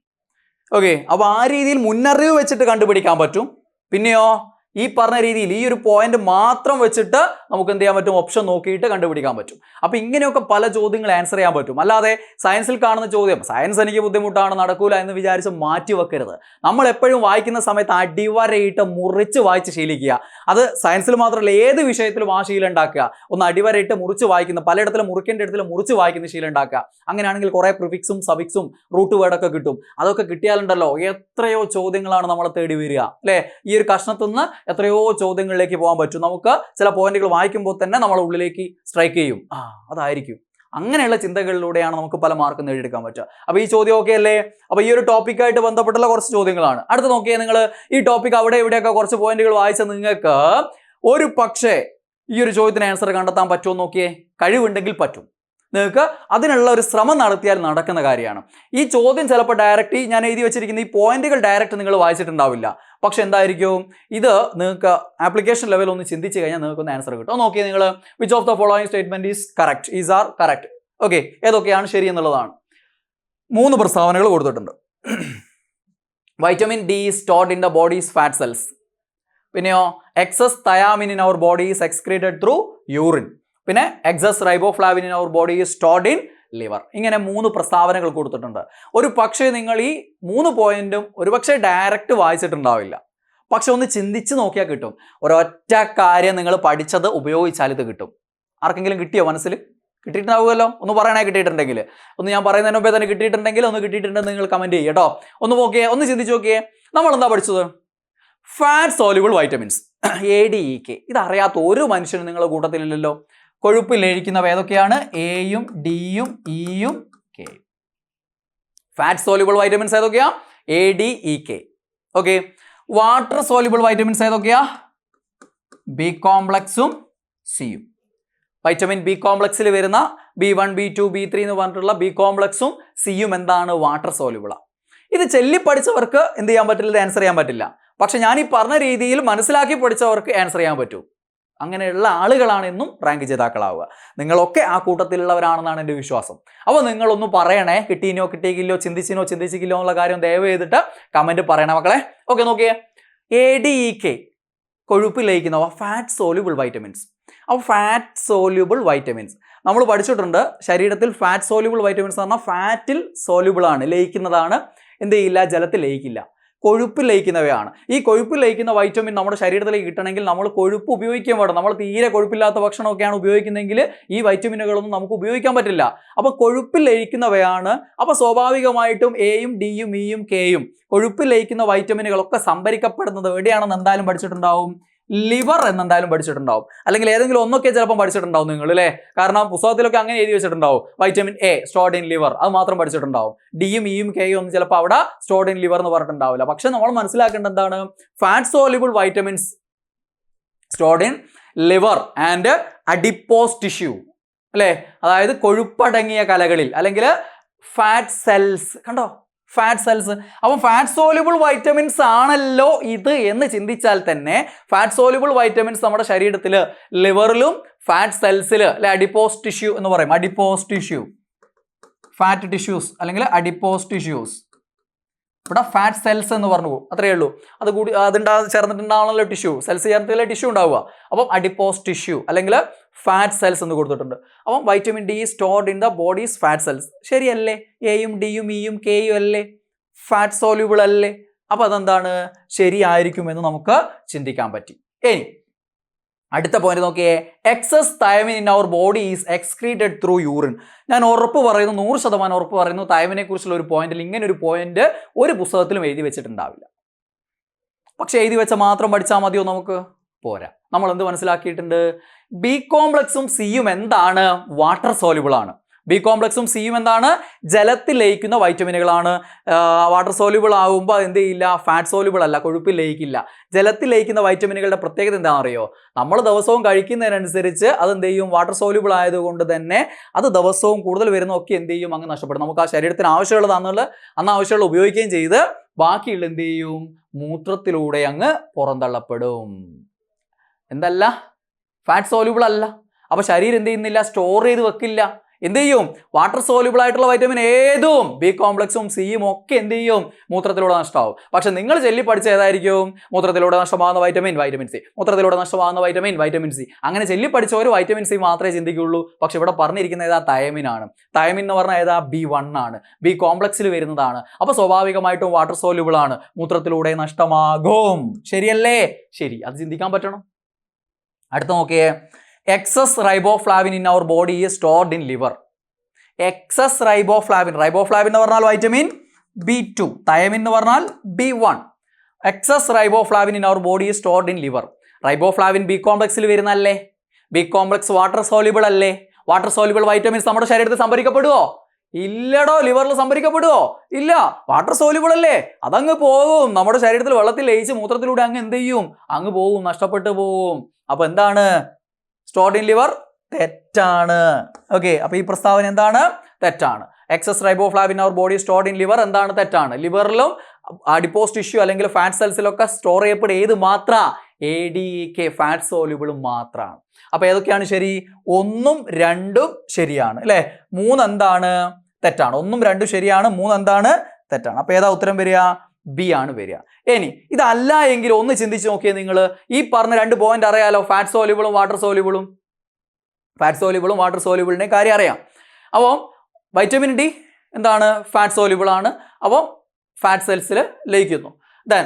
ഓക്കെ അപ്പോൾ ആ രീതിയിൽ മുന്നറിവ് വെച്ചിട്ട് കണ്ടുപിടിക്കാൻ പറ്റും. പിന്നെയോ? ഈ പറഞ്ഞ രീതിയിൽ ഈ ഒരു പോയിന്റ് മാത്രം വെച്ചിട്ട് നമുക്ക് എന്ത് ചെയ്യാൻ പറ്റും? ഓപ്ഷൻ നോക്കിയിട്ട് കണ്ടുപിടിക്കാൻ പറ്റും. അപ്പൊ ഇങ്ങനെയൊക്കെ പല ചോദ്യങ്ങൾ ആൻസർ ചെയ്യാൻ പറ്റും. അല്ലാതെ സയൻസിൽ കാണുന്ന ചോദ്യം സയൻസ് എനിക്ക് ബുദ്ധിമുട്ടാണ് നടക്കൂല എന്ന് വിചാരിച്ച് മാറ്റി വെക്കരുത്. നമ്മൾ എപ്പോഴും വായിക്കുന്ന സമയത്ത് അടിവരയിട്ട് മുറിച്ച് വായിച്ച് ശീലിക്കുക. അത് സയൻസിൽ മാത്രമല്ല ഏത് വിഷയത്തിലും ആ ശീലം ഉണ്ടാക്കുക. ഒന്ന് അടിവരയിട്ട് മുറിച്ച് വായിക്കുന്ന പലയിടത്തിലും മുറിക്കേണ്ട ഇടത്തിൽ മുറിച്ച് വായിക്കുന്ന ശീലം ഉണ്ടാക്കുക. അങ്ങനെയാണെങ്കിൽ കുറെ പ്രിഫിക്സും സഫിക്സും റൂട്ട് വേർഡൊക്കെ കിട്ടും. അതൊക്കെ കിട്ടിയാലുണ്ടല്ലോ എത്രയോ ചോദ്യങ്ങളാണ് നമ്മളെ തേടി വരിക. അല്ലേ? ഈ ഒരു കഷ്ണത്തിൽ നിന്ന് എത്രയോ ചോദ്യങ്ങളിലേക്ക് പോകാൻ പറ്റും. നമുക്ക് ചില പോയിന്റുകൾ വായിക്കുമ്പോൾ തന്നെ നമ്മളെ ഉള്ളിലേക്ക് സ്ട്രൈക്ക് ചെയ്യും. ആ അതായിരിക്കും. അങ്ങനെയുള്ള ചിന്തകളിലൂടെയാണ് നമുക്ക് പല മാർക്ക് നേടിയെടുക്കാൻ പറ്റുക. അപ്പൊ ഈ ചോദ്യം ഓക്കെ അല്ലേ? അപ്പൊ ഈ ഒരു ടോപ്പിക്കായിട്ട് ബന്ധപ്പെട്ടുള്ള കുറച്ച് ചോദ്യങ്ങളാണ്. അടുത്ത് നോക്കിയാൽ നിങ്ങൾ ഈ ടോപ്പിക് അവിടെ ഇവിടെയൊക്കെ കുറച്ച് പോയിന്റുകൾ വായിച്ച നിങ്ങൾക്ക് ഒരു പക്ഷേ ഈ ഒരു ചോദ്യത്തിന് ആൻസർ കണ്ടെത്താൻ പറ്റുമോ നോക്കിയേ? കഴിവുണ്ടെങ്കിൽ പറ്റും. നിങ്ങൾക്ക് അതിനുള്ള ഒരു ശ്രമം നടത്തിയാൽ നടക്കുന്ന കാര്യമാണ്. ഈ ചോദ്യം ചിലപ്പോൾ ഡയറക്റ്റ് ഞാൻ എഴുതി വെച്ചിരിക്കുന്ന ഈ പോയിന്റുകൾ ഡയറക്റ്റ് നിങ്ങൾ വായിച്ചിട്ടുണ്ടാവില്ല. പക്ഷെ എന്തായിരിക്കും? ഇത് നിങ്ങൾക്ക് ആപ്ലിക്കേഷൻ ലെവൽ ഒന്ന് ചിന്തിച്ച് കഴിഞ്ഞാൽ നിങ്ങൾക്ക് ഒന്ന് ആൻസർ കിട്ടും നോക്കി നിങ്ങൾ which of the following statement is correct is are correct okay ഏതൊക്കെയാണ് ശരി എന്നുള്ളതാണ്. മൂന്ന് പ്രസ്താവനകൾ കൊടുത്തിട്ടുണ്ട്. Vitamin D stored in the bodies fat cells പിന്നെയോ excess thiamine in our body is excreted through urine പിന്നെ excess riboflavin in our body is stored in liver. ഇങ്ങനെ മൂന്ന് പ്രസ്താവനകൾ കൊടുത്തിട്ടുണ്ട്. ഒരു പക്ഷേ നിങ്ങൾ ഈ മൂന്ന് പോയിന്റും ഒരു പക്ഷേ ഡയറക്റ്റ് വായിച്ചിട്ടുണ്ടാവില്ല. പക്ഷെ ഒന്ന് ചിന്തിച്ച് നോക്കിയാൽ കിട്ടും. ഒരൊറ്റ കാര്യം നിങ്ങൾ പഠിച്ചത് ഉപയോഗിച്ചാൽ ഇത് കിട്ടും. ആർക്കെങ്കിലും കിട്ടിയോ മനസ്സിൽ? കിട്ടിയിട്ടുണ്ടാവുമല്ലോ? ഒന്ന് പറയണേ കിട്ടിയിട്ടുണ്ടെങ്കിൽ. ഒന്ന് ഞാൻ പറയുന്നതിന് മുമ്പേ തന്നെ കിട്ടിയിട്ടുണ്ടെങ്കിൽ ഒന്ന് കിട്ടിയിട്ടുണ്ടെങ്കിൽ നിങ്ങൾ കമന്റ് ചെയ്യ് കേട്ടോ. ഒന്ന് നോക്കിയേ ഒന്ന് ചിന്തിച്ച് നോക്കിയേ. നമ്മൾ എന്താ പഠിച്ചത്? Fat soluble vitamins A D E K ഇതറിയാത്ത ഒരു മനുഷ്യനും നിങ്ങളുടെ കൂട്ടത്തിലില്ലല്ലോ. കൊഴുപ്പിൽ ലയിക്കുന്നവ ഏതൊക്കെയാണ്? എയും ഡിയും ഇയും കെ ഫാറ്റ് സോലിബിൾ വൈറ്റമിൻസ് ഏതൊക്കെയാ? A D E K okay water soluble vitamins ഏതൊക്കെയാ? ബി കോംപ്ലക്സും സിയും വൈറ്റമിൻ ബി കോംപ്ലക്സിൽ വരുന്ന B one B two B three എന്ന് പറഞ്ഞിട്ടുള്ള ബി കോംപ്ലക്സും സിയും എന്താണ്? വാട്ടർ സോലിബിളാ ഇത് ചെല്ലി പഠിച്ചവർക്ക് എന്ത് ചെയ്യാൻ പറ്റില്ല? ആൻസർ ചെയ്യാൻ പറ്റില്ല. പക്ഷെ ഞാൻ ഈ പറഞ്ഞ രീതിയിൽ മനസ്സിലാക്കി പഠിച്ചവർക്ക് ആൻസർ ചെയ്യാൻ പറ്റും. അങ്ങനെയുള്ള ആളുകളാണ് എന്നും റാങ്ക് ജേതാക്കളാവുക. നിങ്ങളൊക്കെ ആ കൂട്ടത്തിലുള്ളവരാണെന്നാണ് എന്റെ വിശ്വാസം. അപ്പോൾ നിങ്ങളൊന്ന് പറയണേ കിട്ടീനോ കിട്ടിയില്ലോ ചിന്തിച്ചിനോ ചിന്തിച്ചില്ലോ എന്നുള്ള കാര്യം ദയവ് ചെയ്തിട്ട് കമന്റ് പറയണേ മക്കളെ. ഓക്കെ നോക്കിയേ. എ ഡി ഇ കെ കൊഴുപ്പിൽ ലയിക്കുന്നവ ഫാറ്റ് സോല്യൂബിൾ വൈറ്റമിൻസ് അപ്പോൾ ഫാറ്റ് സോല്യൂബിൾ വൈറ്റമിൻസ് നമ്മൾ പഠിച്ചിട്ടുണ്ട് ശരീരത്തിൽ ഫാറ്റ് സോല്യൂബിൾ വൈറ്റമിൻസ് എന്ന് പറഞ്ഞാൽ ഫാറ്റിൽ സോല്യൂബിൾ ആണ് ലയിക്കുന്നതാണ്. എന്ത് ചെയ്യില്ല? ജലത്തിൽ ലയിക്കില്ല. കൊഴുപ്പ് ലയിക്കുന്നവയാണ്. ഈ കൊഴുപ്പ് ലയിക്കുന്ന വൈറ്റമിൻ നമ്മുടെ ശരീരത്തിലേക്ക് കിട്ടണമെങ്കിൽ നമ്മൾ കൊഴുപ്പ് ഉപയോഗിക്കാൻ പാടും നമ്മൾ തീരെ കൊഴുപ്പില്ലാത്ത ഭക്ഷണമൊക്കെയാണ് ഉപയോഗിക്കുന്നതെങ്കിൽ ഈ വൈറ്റമിനുകളൊന്നും നമുക്ക് ഉപയോഗിക്കാൻ പറ്റില്ല. അപ്പോൾ കൊഴുപ്പ് ലയിക്കുന്നവയാണ്. അപ്പോൾ സ്വാഭാവികമായിട്ടും എയും ഡിയും ഇയും കെയും കൊഴുപ്പ് ലയിക്കുന്ന വൈറ്റമിനുകളൊക്കെ സംഭരിക്കപ്പെടുന്നത് എവിടെയാണെന്ന് എന്തായാലും പഠിച്ചിട്ടുണ്ടാവും. ലിവർ എന്നെന്തായാലും പഠിച്ചിട്ടുണ്ടാവും. അല്ലെങ്കിൽ ഏതെങ്കിലും ഒന്നൊക്കെ ചിലപ്പം പഠിച്ചിട്ടുണ്ടാവും നിങ്ങൾ അല്ലേ കാരണം പുസ്തകത്തിലൊക്കെ അങ്ങനെ എഴുതി വെച്ചിട്ടുണ്ടാവും. Vitamin A stored in liver അത് മാത്രം പഠിച്ചിട്ടുണ്ടാവും. ഡിയും ഇയും കെയും ഒന്നും ചിലപ്പോൾ അവിടെ സ്റ്റോർഡ് ഇൻ ലിവർ എന്ന് പറഞ്ഞിട്ടുണ്ടാവില്ല. പക്ഷെ നമ്മൾ മനസ്സിലാക്കേണ്ട എന്താണ്? Fat soluble vitamins stored in liver and adipose tissue അല്ലേ അതായത് കൊഴുപ്പടങ്ങിയ കലകളിൽ അല്ലെങ്കിൽ ഫാറ്റ് സെൽസ് കണ്ടോ? ഫാറ്റ് സെൽസ് അപ്പം ഫാറ്റ് സോല്യൂബിൾ വൈറ്റമിൻസ് ആണല്ലോ ഇത് എന്ന് ചിന്തിച്ചാൽ തന്നെ ഫാറ്റ് സോല്യൂബിൾ വൈറ്റമിൻസ് നമ്മുടെ ശരീരത്തിൽ ലിവറിലും ഫാറ്റ് സെൽസിൽ അല്ലെ അഡിപ്പോസ് ടിഷ്യൂ എന്ന് പറയും. അഡിപ്പോസ് ടിഷ്യൂ ഫാറ്റ് ടിഷ്യൂസ് അല്ലെങ്കിൽ അഡിപ്പോസ് ടിഷ്യൂസ് ഇവിടെ ഫാറ്റ് സെൽസ് എന്ന് പറഞ്ഞു പോകും. അത്രയേ ഉള്ളൂ. അത് കൂടി അതുണ്ടാ ചേർന്നിട്ടുണ്ടാവണല്ലോ ടിഷ്യൂ സെൽസ് ചേർന്നിട്ടുള്ള ടിഷ്യൂ ഉണ്ടാവുക. അപ്പം അഡിപ്പോസ് ടിഷ്യൂ അല്ലെങ്കിൽ ഫാറ്റ് സെൽസ് എന്ന് കൊടുത്തിട്ടുണ്ട്. അപ്പം vitamin D stored in the bodies fat cells ശരിയല്ലേ? എയും ഡിയും ഇയും കെയും അല്ലേ? ഫാറ്റ് സോല്യൂബിൾ അല്ലേ? അപ്പം അതെന്താണ്? ശരിയായിരിക്കുമെന്ന് നമുക്ക് ചിന്തിക്കാൻ പറ്റി. ഇനി അടുത്ത പോയിന്റ് നോക്കിയേ. Excess thiamine in our body is excreted through urine ഞാൻ ഉറപ്പ് പറയുന്നു നൂറ് ശതമാനം ഉറപ്പ് പറയുന്നു തൈമിനെ കുറിച്ചുള്ള ഒരു പോയിന്റിൽ ഇങ്ങനെ ഒരു പോയിന്റ് ഒരു പുസ്തകത്തിലും എഴുതി വെച്ചിട്ടുണ്ടാവില്ല. പക്ഷെ എഴുതി വെച്ച മാത്രം പഠിച്ചാൽ മതിയോ നമുക്ക്? പോരാ. നമ്മൾ എന്ത് മനസ്സിലാക്കിയിട്ടുണ്ട് ബി കോംപ്ലക്സും സിയും എന്താണ്? വാട്ടർ സോലുബിൾ ആണ്. ബി കോംപ്ലക്സും സിയും എന്താണ്? ജലത്തിൽ ലയിക്കുന്ന വൈറ്റമിനുകളാണ്. വാട്ടർ സോലുബിൾ ആകുമ്പോൾ എന്ത് ചെയ്യില്ല? ഫാറ്റ് സോലുബിൾ അല്ല കൊഴുപ്പിൽ ലയിക്കില്ല. ജലത്തിൽ ലയിക്കുന്ന വൈറ്റമിനുകളുടെ പ്രത്യേകത എന്താണെന്ന് അറിയോ? നമ്മൾ ദിവസവും കഴിക്കുന്നതിനനുസരിച്ച് അത് എന്ത് ചെയ്യും? വാട്ടർ സോലുബിൾ ആയതുകൊണ്ട് തന്നെ അത് ദിവസവും കൂടുതൽ വരുന്നതൊക്കെ എന്ത് ചെയ്യും? അങ്ങ് നഷ്ടപ്പെടും. നമുക്ക് ആ ശരീരത്തിന് ആവശ്യമുള്ളതാണെന്നുള്ള അന്ന് ആവശ്യമുള്ള ഉപയോഗിക്കുകയും ചെയ്ത് ബാക്കിയുള്ള എന്ത് ചെയ്യും? മൂത്രത്തിലൂടെ അങ്ങ് പുറന്തള്ളപ്പെടും. എന്തല്ല? ഫാറ്റ് സോലുബിൾ അല്ല. അപ്പൊ ശരീരം എന്ത് ചെയ്യുന്നില്ല? സ്റ്റോർ ചെയ്ത് വെക്കില്ല. എന്ത് ചെയ്യും? വാട്ടർ സോലുബിൾ ആയിട്ടുള്ള വൈറ്റമിൻ ഏതും ബി കോംപ്ലക്സും സിയും ഒക്കെ എന്ത് ചെയ്യും? മൂത്രത്തിലൂടെ നഷ്ടമാവും. പക്ഷെ നിങ്ങൾ ചെല്ലി പഠിച്ച ഏതായിരിക്കും? മൂത്രത്തിലൂടെ നഷ്ടമാകുന്ന വൈറ്റമിൻ വൈറ്റമിൻ സി മൂത്രത്തിലൂടെ നഷ്ടമാകുന്ന വൈറ്റമിൻ വൈറ്റമിൻ സി അങ്ങനെ ചെല്ലി പഠിച്ച ഒരു വൈറ്റമിൻ സി മാത്രമേ ചിന്തിക്കുകയുള്ളൂ പക്ഷെ ഇവിടെ പറഞ്ഞിരിക്കുന്ന ഏതാ? തയമിൻ ആണ്. തയമിൻ എന്ന് പറഞ്ഞാൽ ഏതാ? ബി വൺ ആണ്. ബി കോംപ്ലക്സിൽ വരുന്നതാണ്. അപ്പൊ സ്വാഭാവികമായിട്ടും വാട്ടർ സോലുബിൾ ആണ്. മൂത്രത്തിലൂടെ നഷ്ടമാകും. ശരിയല്ലേ? ശരി. അത് ചിന്തിക്കാൻ പറ്റണം? അടുത്ത നോക്കിയേ. Excess riboflavin in our body is stored in liver excess riboflavin riboflavin എന്ന് പറഞ്ഞാൽ വൈറ്റമിൻ ബി ടു തയമിൻ എന്ന് പറഞ്ഞാൽ B one excess riboflavin in our body is stored in liver riboflavin B കോംപ്ലക്സിൽ വരുന്നല്ലേ ബി കോംപ്ലക്സ് വാട്ടർ സോലിബിൾ അല്ലേ? Water soluble vitamins നമ്മുടെ ശരീരത്തിൽ സംഭരിക്കപ്പെടുവോ? ഇല്ലടോ ലിവറിൽ സംഭരിക്കപ്പെടുവോ? ഇല്ല. വാട്ടർ സോലിബിൾ അല്ലേ? അതങ്ങ് പോകും. നമ്മുടെ ശരീരത്തിൽ വെള്ളത്തിൽ ലയിച്ച് മൂത്രത്തിലൂടെ അങ്ങ് എന്ത് ചെയ്യും? അങ്ങ് പോകും നഷ്ടപ്പെട്ടു പോകും. അപ്പൊ എന്താണ്? സ്റ്റോർഡ് ഇൻ ലിവർ തെറ്റാണ്. ഓക്കെ അപ്പൊ ഈ പ്രസ്താവന എന്താണ്? തെറ്റാണ്. Excess riboflavin our body stored in liver എന്താണ്? തെറ്റാണ്. ലിവറിലും അഡിപ്പോസ് ടിഷ്യൂ അല്ലെങ്കിൽ ഫാറ്റ് സെൽസിലൊക്കെ സ്റ്റോർ ചെയ്യപ്പെടുക. ഏത് മാത്ര? എ ഡി കെ ഫാറ്റ് സോല്യൂബിളും മാത്രമാണ് അപ്പോൾ ഏതൊക്കെയാണ് ശരി? ഒന്നും രണ്ടും ശരിയാണ് അല്ലെ? മൂന്ന് എന്താണ് തെറ്റാണ്. ഒന്നും രണ്ടും ശരിയാണ് മൂന്ന് എന്താണ് തെറ്റാണ്. അപ്പോൾ ഏതാ ഉത്തരം വരിക? ബി ആണ് വരിക. ഇനി ഇതല്ല എങ്കിൽ ഒന്ന് ചിന്തിച്ച് നോക്കിയാൽ നിങ്ങൾ ഈ പറഞ്ഞ രണ്ട് പോയിന്റ് അറിയാലോ? ഫാറ്റ് സോല്യൂബിളും വാട്ടർ സോല്യൂബിളും ഫാറ്റ് സോല്യൂബിളും വാട്ടർ സോലുബിളിനെ കാര്യം അറിയാം. അപ്പോൾ വൈറ്റമിൻ ഡി എന്താണ്? ഫാറ്റ് സോലുബിൾ ആണ്. അപ്പോൾ ഫാറ്റ് സെൽസിൽ ലയിക്കുന്നു. ദെൻ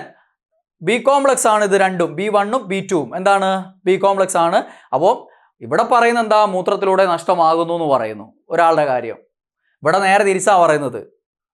ബി കോംപ്ലക്സ് ആണ് ഇത് രണ്ടും. ബി വണ്ണും ബി ടുവും എന്താണ്? ബി കോംപ്ലക്സ് ആണ്. അപ്പോൾ ഇവിടെ പറയുന്നത് എന്താ? മൂത്രത്തിലൂടെ നഷ്ടമാകുന്നു എന്ന് പറയുന്നു. ഒരാളുടെ കാര്യം. ഇവിടെ നേരെ തിരിച്ചാ പറയുന്നത്.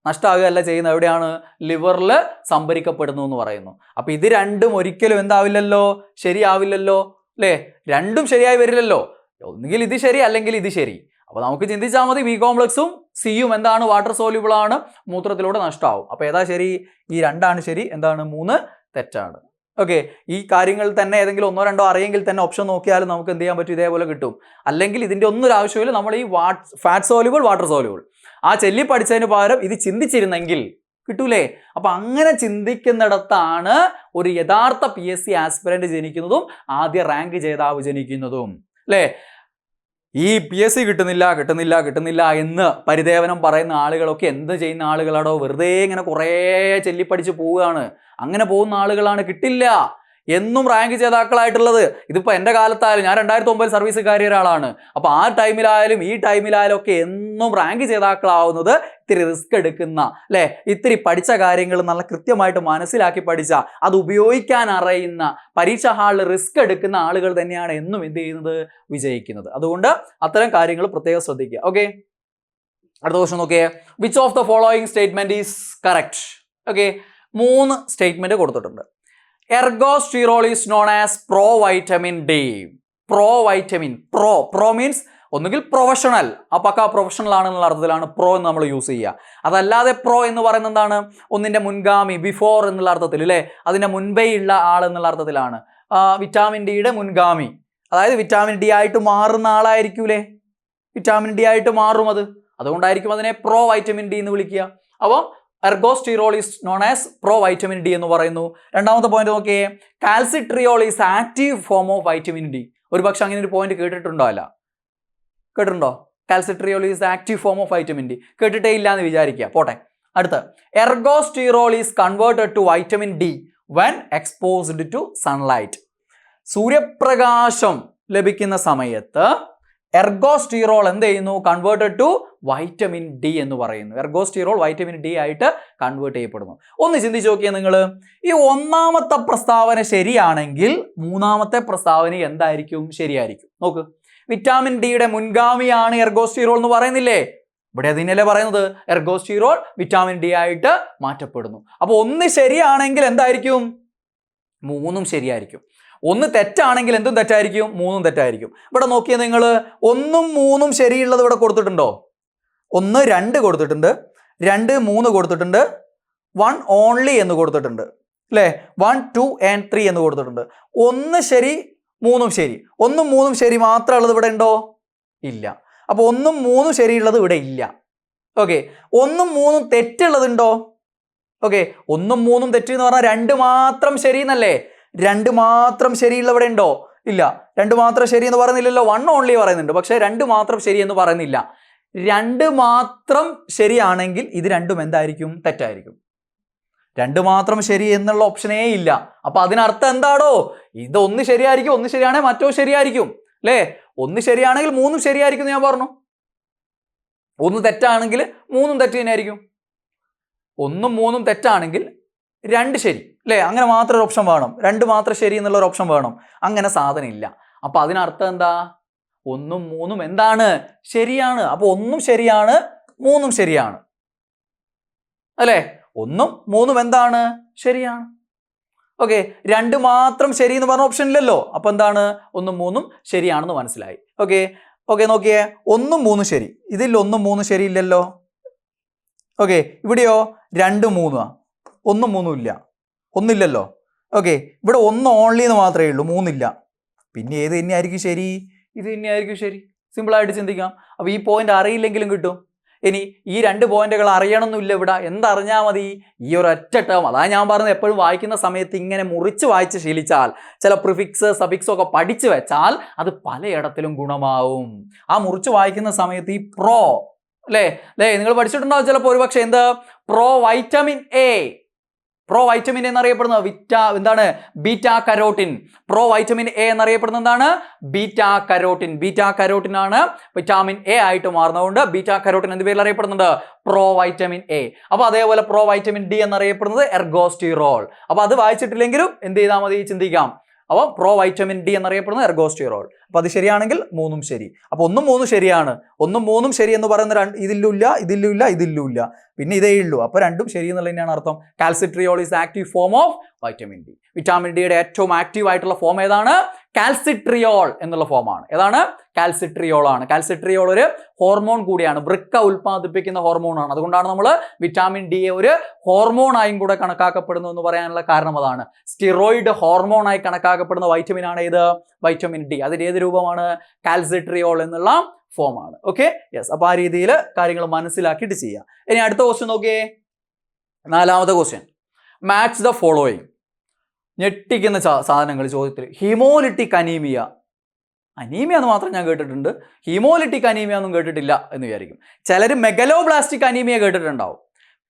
നഷ്ടമാകുകയല്ല ചെയ്യുന്നത്. എവിടെയാണ്? ലിവറിൽ സംഭരിക്കപ്പെടുന്നു എന്ന് പറയുന്നു. അപ്പം ഇത് രണ്ടും ഒരിക്കലും എന്താവില്ലല്ലോ? ശരിയാവില്ലല്ലോ? അല്ലേ? രണ്ടും ശരിയായി വരില്ലല്ലോ? ഒന്നുകിൽ ഇത് ശരി അല്ലെങ്കിൽ ഇത് ശരി. അപ്പോൾ നമുക്ക് ചിന്തിച്ചാൽ മതി. ബി കോംപ്ലക്സും സിയും എന്താണ്? വാട്ടർ സോല്യൂബിൾ ആണ്. മൂത്രത്തിലൂടെ നഷ്ടമാവും അപ്പോൾ ഏതാ ശരി? ഈ രണ്ടാണ് ശരി. എന്താണ്? മൂന്ന് തെറ്റാണ്. ഓക്കെ ഈ കാര്യങ്ങൾ തന്നെ ഏതെങ്കിലും ഒന്നോ രണ്ടോ അറിയെങ്കിൽ തന്നെ ഓപ്ഷൻ നോക്കിയാലും നമുക്ക് എന്ത് ചെയ്യാൻ പറ്റും? ഇതേപോലെ കിട്ടും. അല്ലെങ്കിൽ ഇതിന്റെ ഒന്നും ആവശ്യമില്ല നമ്മൾ ഈ വാട്ട് ഫാറ്റ് സോലുകൾ വാട്ടർ സോലുകൾ ആ ചെല്ലി പഠിച്ചതിന് പകരം ഇത് ചിന്തിച്ചിരുന്നെങ്കിൽ കിട്ടൂലേ? അപ്പൊ അങ്ങനെ ചിന്തിക്കുന്നിടത്താണ് ഒരു യഥാർത്ഥ പി എസ് സി ആസ്പിരന്റ് ജനിക്കുന്നതും ആദ്യ റാങ്ക് ജേതാവ് ജനിക്കുന്നതും. അല്ലേ ഈ പി എസ് സി കിട്ടുന്നില്ല കിട്ടുന്നില്ല കിട്ടുന്നില്ല എന്ന് പരിദേവനം പറയുന്ന ആളുകളൊക്കെ എന്ത് ചെയ്യുന്ന ആളുകളാണോ വെറുതെ ഇങ്ങനെ കുറേ ചെല്ലിപ്പടിച്ച് പോവുകയാണ്. അങ്ങനെ പോകുന്ന ആളുകളാണ് കിട്ടില്ല. എന്നും റാങ്ക് ജേതാക്കളായിട്ടുള്ളത്. ഇതിപ്പോൾ എന്റെ കാലത്തായാലും ഞാൻ രണ്ടായിരത്തി ഒമ്പതിൽ സർവീസ് കയറിയ ഒരാളാണ്. അപ്പോൾ ആ ടൈമിലായാലും ഈ ടൈമിലായാലും ഒക്കെ എന്നും റാങ്ക് ജേതാക്കളാവുന്നത് ഇത്തിരി റിസ്ക് എടുക്കുന്ന അല്ലേ? ഇത്തിരി പഠിച്ച കാര്യങ്ങൾ നല്ല കൃത്യമായിട്ട് മനസ്സിലാക്കി പഠിച്ച അത് ഉപയോഗിക്കാൻ അറിയുന്ന പരീക്ഷ ഹാളിൽ റിസ്ക് എടുക്കുന്ന ആളുകൾ തന്നെയാണ് എന്നും എന്ത് ചെയ്യുന്നത്? വിജയിക്കുന്നത്. അതുകൊണ്ട് അത്തരം കാര്യങ്ങൾ പ്രത്യേകം ശ്രദ്ധിക്കുക. ഓക്കെ അടുത്ത ക്വസ്റ്റൻ നോക്കിയേ. Which of the following statement is correct okay മൂന്ന് സ്റ്റേറ്റ്മെന്റ് കൊടുത്തിട്ടുണ്ട്. Ergosterol is known as pro vitamin D pro vitamin pro pro means ഒന്നുകിൽ പ്രൊഫഷണൽ ആ പക്ക പ്രൊഫഷണൽ ആണെന്നുള്ള അർത്ഥത്തിലാണ് പ്രോ എന്ന് നമ്മൾ യൂസ് ചെയ്യുക. അതല്ലാതെ പ്രോ എന്ന് പറയുന്നത് എന്താണ്? ഒന്നിന്റെ മുൻഗാമി ബിഫോർ എന്നുള്ള അർത്ഥത്തിൽ അല്ലേ അതിന്റെ മുൻപേ ഉള്ള ആൾ എന്നുള്ള അർത്ഥത്തിലാണ്. വിറ്റാമിൻ ഡിയുടെ മുൻഗാമി. അതായത് വിറ്റാമിൻ ഡി ആയിട്ട് മാറുന്ന ആളായിരിക്കൂലേ വിറ്റാമിൻ ഡി ആയിട്ട് മാറും അത്. അതുകൊണ്ടായിരിക്കും അതിനെ പ്രോ വൈറ്റമിൻ ഡി എന്ന് വിളിക്കുക. അപ്പോൾ ergosterol is known as pro vitamin D എന്ന് പറയുന്നു. രണ്ടാമത്തെ പോയിന്റ് നോക്കിയേ calcitriol is active form of vitamin D ഒരു പക്ഷേ അങ്ങനെ ഒരു പോയിന്റ് കേട്ടിട്ടുണ്ടോ അല്ല? കേട്ടിട്ടുണ്ടോ? Calcitriol is active form of vitamin D കേട്ടിട്ടേ ഇല്ല എന്ന് വിചാരിക്കുക. പോട്ടെ. അടുത്ത് ergosterol is converted to vitamin D when exposed to sunlight സൂര്യപ്രകാശം ലഭിക്കുന്ന സമയത്ത് എർഗോസ്റ്റീറോൾ എന്ത് ചെയ്യുന്നു? കൺവേർട്ടഡ് ടു വൈറ്റമിൻ ഡി എന്ന് പറയുന്നു. എർഗോസ്റ്റീറോൾ വൈറ്റമിൻ ഡി ആയിട്ട് കൺവേർട്ട് ചെയ്യപ്പെടുന്നു. ഒന്ന് ചിന്തിച്ച് നോക്കിയാൽ നിങ്ങൾ ഈ ഒന്നാമത്തെ പ്രസ്താവന ശരിയാണെങ്കിൽ മൂന്നാമത്തെ പ്രസ്താവന എന്തായിരിക്കും? ശരിയായിരിക്കും. നോക്ക്. വിറ്റാമിൻ ഡിയുടെ മുൻഗാമിയാണ് എർഗോസ്റ്റീറോൾ എന്ന് പറയുന്നില്ലേ? ഇവിടെ അതിനല്ലേ പറയുന്നത്. എർഗോസ്റ്റീറോൾ വിറ്റാമിൻ ഡി ആയിട്ട് മാറ്റപ്പെടുന്നു. അപ്പോൾ ഒന്ന് ശരിയാണെങ്കിൽ എന്തായിരിക്കും? മൂന്നും ശരിയായിരിക്കും. ഒന്ന് തെറ്റാണെങ്കിൽ എന്തും തെറ്റായിരിക്കും മൂന്നും തെറ്റായിരിക്കും. ഇവിടെ നോക്കിയാൽ നിങ്ങൾ ഒന്നും മൂന്നും ശരിയുള്ളത് ഇവിടെ കൊടുത്തിട്ടുണ്ടോ? ഒന്ന് രണ്ട് കൊടുത്തിട്ടുണ്ട് രണ്ട് മൂന്ന് കൊടുത്തിട്ടുണ്ട് വൺ ഓൺലി എന്ന് കൊടുത്തിട്ടുണ്ട് അല്ലേ? വൺ ടു ആൻഡ് ത്രീ എന്ന് കൊടുത്തിട്ടുണ്ട്. ഒന്ന് ശരി മൂന്നും ശരി. ഒന്നും മൂന്നും ശരി മാത്രമുള്ളത് ഇവിടെ ഉണ്ടോ? ഇല്ല. അപ്പോൾ ഒന്നും മൂന്നും ശരിയുള്ളത് ഇവിടെ ഇല്ല. ഓക്കെ ഒന്നും മൂന്നും തെറ്റുള്ളതുണ്ടോ? ഓക്കെ ഒന്നും മൂന്നും തെറ്റ് എന്ന് പറഞ്ഞാൽ രണ്ട് മാത്രം ശരി എന്നല്ലേ രണ്ട് മാത്രം ശരിയുള്ളവിടെ ഉണ്ടോ? ഇല്ല. രണ്ട് മാത്രം ശരി എന്ന് പറയുന്നില്ലല്ലോ. വൺ ഓൺലി പറയുന്നുണ്ട്. പക്ഷേ രണ്ട് മാത്രം ശരി എന്ന് പറയുന്നില്ല. രണ്ട് മാത്രം ശരിയാണെങ്കിൽ ഇത് രണ്ടും എന്തായിരിക്കും? തെറ്റായിരിക്കും. രണ്ട് മാത്രം ശരി എന്നുള്ള ഓപ്ഷനേ ഇല്ല. അപ്പൊ അതിനർത്ഥം എന്താടോ? ഇത് ഒന്ന് ശരിയായിരിക്കും ഒന്ന് ശരിയാണെങ്കിൽ മറ്റോ ശരിയായിരിക്കും. അല്ലേ ഒന്ന് ശരിയാണെങ്കിൽ മൂന്നും ശരിയായിരിക്കും ഞാൻ പറഞ്ഞു. ഒന്ന് തെറ്റാണെങ്കിൽ മൂന്നും തെറ്റ് തന്നെയായിരിക്കും. ഒന്നും മൂന്നും തെറ്റാണെങ്കിൽ രണ്ട് ശരി അല്ലേ? അങ്ങനെ മാത്രം ഒരു ഓപ്ഷൻ വേണം. രണ്ട് മാത്രം ശരി എന്നുള്ള ഒരു ഓപ്ഷൻ വേണം. അങ്ങനെ സാധനം ഇല്ല അപ്പൊ അതിനർത്ഥം എന്താ? ഒന്നും മൂന്നും എന്താണ്? ശരിയാണ്. അപ്പോൾ ഒന്നും ശരിയാണ് മൂന്നും ശരിയാണ്. അല്ലേ? ഒന്നും മൂന്നും എന്താണ്? ശരിയാണ്. ഓക്കെ രണ്ട് മാത്രം ശരി എന്ന് പറഞ്ഞ ഓപ്ഷൻ ഇല്ലല്ലോ. അപ്പൊ എന്താണ്? ഒന്നും മൂന്നും ശരിയാണെന്ന് മനസ്സിലായി. ഓക്കെ ഓക്കെ നോക്കിയേ. ഒന്നും മൂന്നും ശരി. ഇതിൽ ഒന്നും മൂന്നും ശരിയില്ലല്ലോ ഓക്കെ ഇവിടെയോ? രണ്ട് മൂന്നാ ഒന്നും മൂന്നും ഇല്ല. ഒന്നില്ലല്ലോ. ഓക്കെ ഇവിടെ ഒന്ന് ഓൺലി എന്ന് മാത്രമേ ഉള്ളൂ. മൂന്നില്ല. പിന്നെ ഏത് തന്നെയായിരിക്കും ശരി? ഇത് തന്നെയായിരിക്കും ശരി. സിമ്പിളായിട്ട് ചിന്തിക്കാം. അപ്പോൾ ഈ പോയിന്റ് അറിയില്ലെങ്കിലും കിട്ടും. ഇനി ഈ രണ്ട് പോയിന്റുകൾ അറിയണമെന്നില്ല ഇവിടെ. എന്തറിഞ്ഞാൽ മതി? ഈ ഒരു ഒറ്റ ടേം അതാ ഞാൻ പറഞ്ഞത് എപ്പോഴും വായിക്കുന്ന സമയത്ത് ഇങ്ങനെ മുറിച്ച് വായിച്ച് ശീലിച്ചാൽ ചില പ്രിഫിക്സ് സഫിക്സ് ഒക്കെ പഠിച്ചു വെച്ചാൽ അത് പലയിടത്തിലും ഗുണമാവും. ആ മുറിച്ച് വായിക്കുന്ന സമയത്ത് ഈ പ്രോ അല്ലേ? അല്ലേ? നിങ്ങൾ പഠിച്ചിട്ടുണ്ടാവും ചിലപ്പോൾ ഒരുപക്ഷെ എന്താ? Pro vitamin A pro vitamin എന്നറിയപ്പെടുന്നത് വിറ്റ എന്താണ്? Beta carotene. Pro vitamin A എന്നറിയപ്പെടുന്നത് എന്താണ്? Beta carotene. ബീറ്റ കരോട്ടിൻ ആണ് വിറ്റാമിൻ എ ആയിട്ട് മാറുന്നതുകൊണ്ട് ബീറ്റ കരോട്ടിൻ എന്ന പേരിൽ അറിയപ്പെടുന്നുണ്ട്? പ്രോ വൈറ്റമിൻ എ അപ്പൊ അതേപോലെ പ്രോ വൈറ്റമിൻ ഡി എന്നറിയപ്പെടുന്നത് എർഗോസ്റ്റിറോൾ അപ്പൊ അത് വായിച്ചിട്ടില്ലെങ്കിലും എന്ത് ചെയ്താൽ മതി? ചിന്തിക്കാം. അപ്പോൾ പ്രോ വൈറ്റമിൻ ഡി എന്നറിയപ്പെടുന്ന എർഗോസ്റ്റിറോൾ. അപ്പൊ അത് ശരിയാണെങ്കിൽ മൂന്നും ശരി. അപ്പോൾ ഒന്നും മൂന്നും ശരിയാണ്. ഒന്നും മൂന്നും ശരി എന്ന് പറയുന്ന രണ്ട് ഇതില്ലുമില്ല ഇതില്ലുമില്ല ഇതില്ലുമില്ല പിന്നെ ഇതേ ഉള്ളൂ. അപ്പോൾ രണ്ടും ശരി എന്നുള്ള തന്നെയാണ് അർത്ഥം. Calcitriol is active form of vitamin D vitamin ഡിയുടെ ഏറ്റവും ആക്റ്റീവ് ആയിട്ടുള്ള ഫോം ഏതാണ്? കാൽസിട്രിയോൾ എന്നുള്ള ഫോമാണ് ഏതാണ്? കാൽസിട്രിയോൾ ആണ്. കാൽസിട്രിയോൾ ഒരു ഹോർമോൺ കൂടിയാണ്. വൃക്ക ഉൽപ്പാദിപ്പിക്കുന്ന ഹോർമോണാണ് അതുകൊണ്ടാണ് നമ്മൾ വിറ്റാമിൻ ഡിയെ ഒരു ഹോർമോണായും കൂടെ കണക്കാക്കപ്പെടുന്നു എന്ന് പറയാനുള്ള കാരണം അതാണ്. സ്റ്റിറോയിഡ് ഹോർമോണായി കണക്കാക്കപ്പെടുന്ന വൈറ്റമിൻ ആണ് ഏത്? വൈറ്റമിൻ ഡി അതിൽ ഏത് രൂപമാണ്? കാൽസിട്രിയോൾ എന്നുള്ള ഫോമാണ് ഓക്കെ യെസ് അപ്പൊ ആ രീതിയിൽ കാര്യങ്ങൾ മനസ്സിലാക്കിയിട്ട് ചെയ്യാം. ഇനി അടുത്ത ക്വസ്റ്റ്യൻ നോക്കിയേ. നാലാമത്തെ ക്വസ്റ്റ്യൻ മാച്ച് ദ ഫോളോയിങ് ഞെട്ടിക്കുന്ന സാധനങ്ങൾ ചോദ്യത്തിൽ ഹിമോലിറ്റിക് അനീമിയ അനീമിയ എന്ന് മാത്രം ഞാൻ കേട്ടിട്ടുണ്ട്. ഹിമോലിറ്റിക് അനീമിയ ഒന്നും കേട്ടിട്ടില്ല എന്ന് വിചാരിക്കും. ചിലർ മെഗലോബ്ലാസ്റ്റിക് അനീമിയ കേട്ടിട്ടുണ്ടാവും.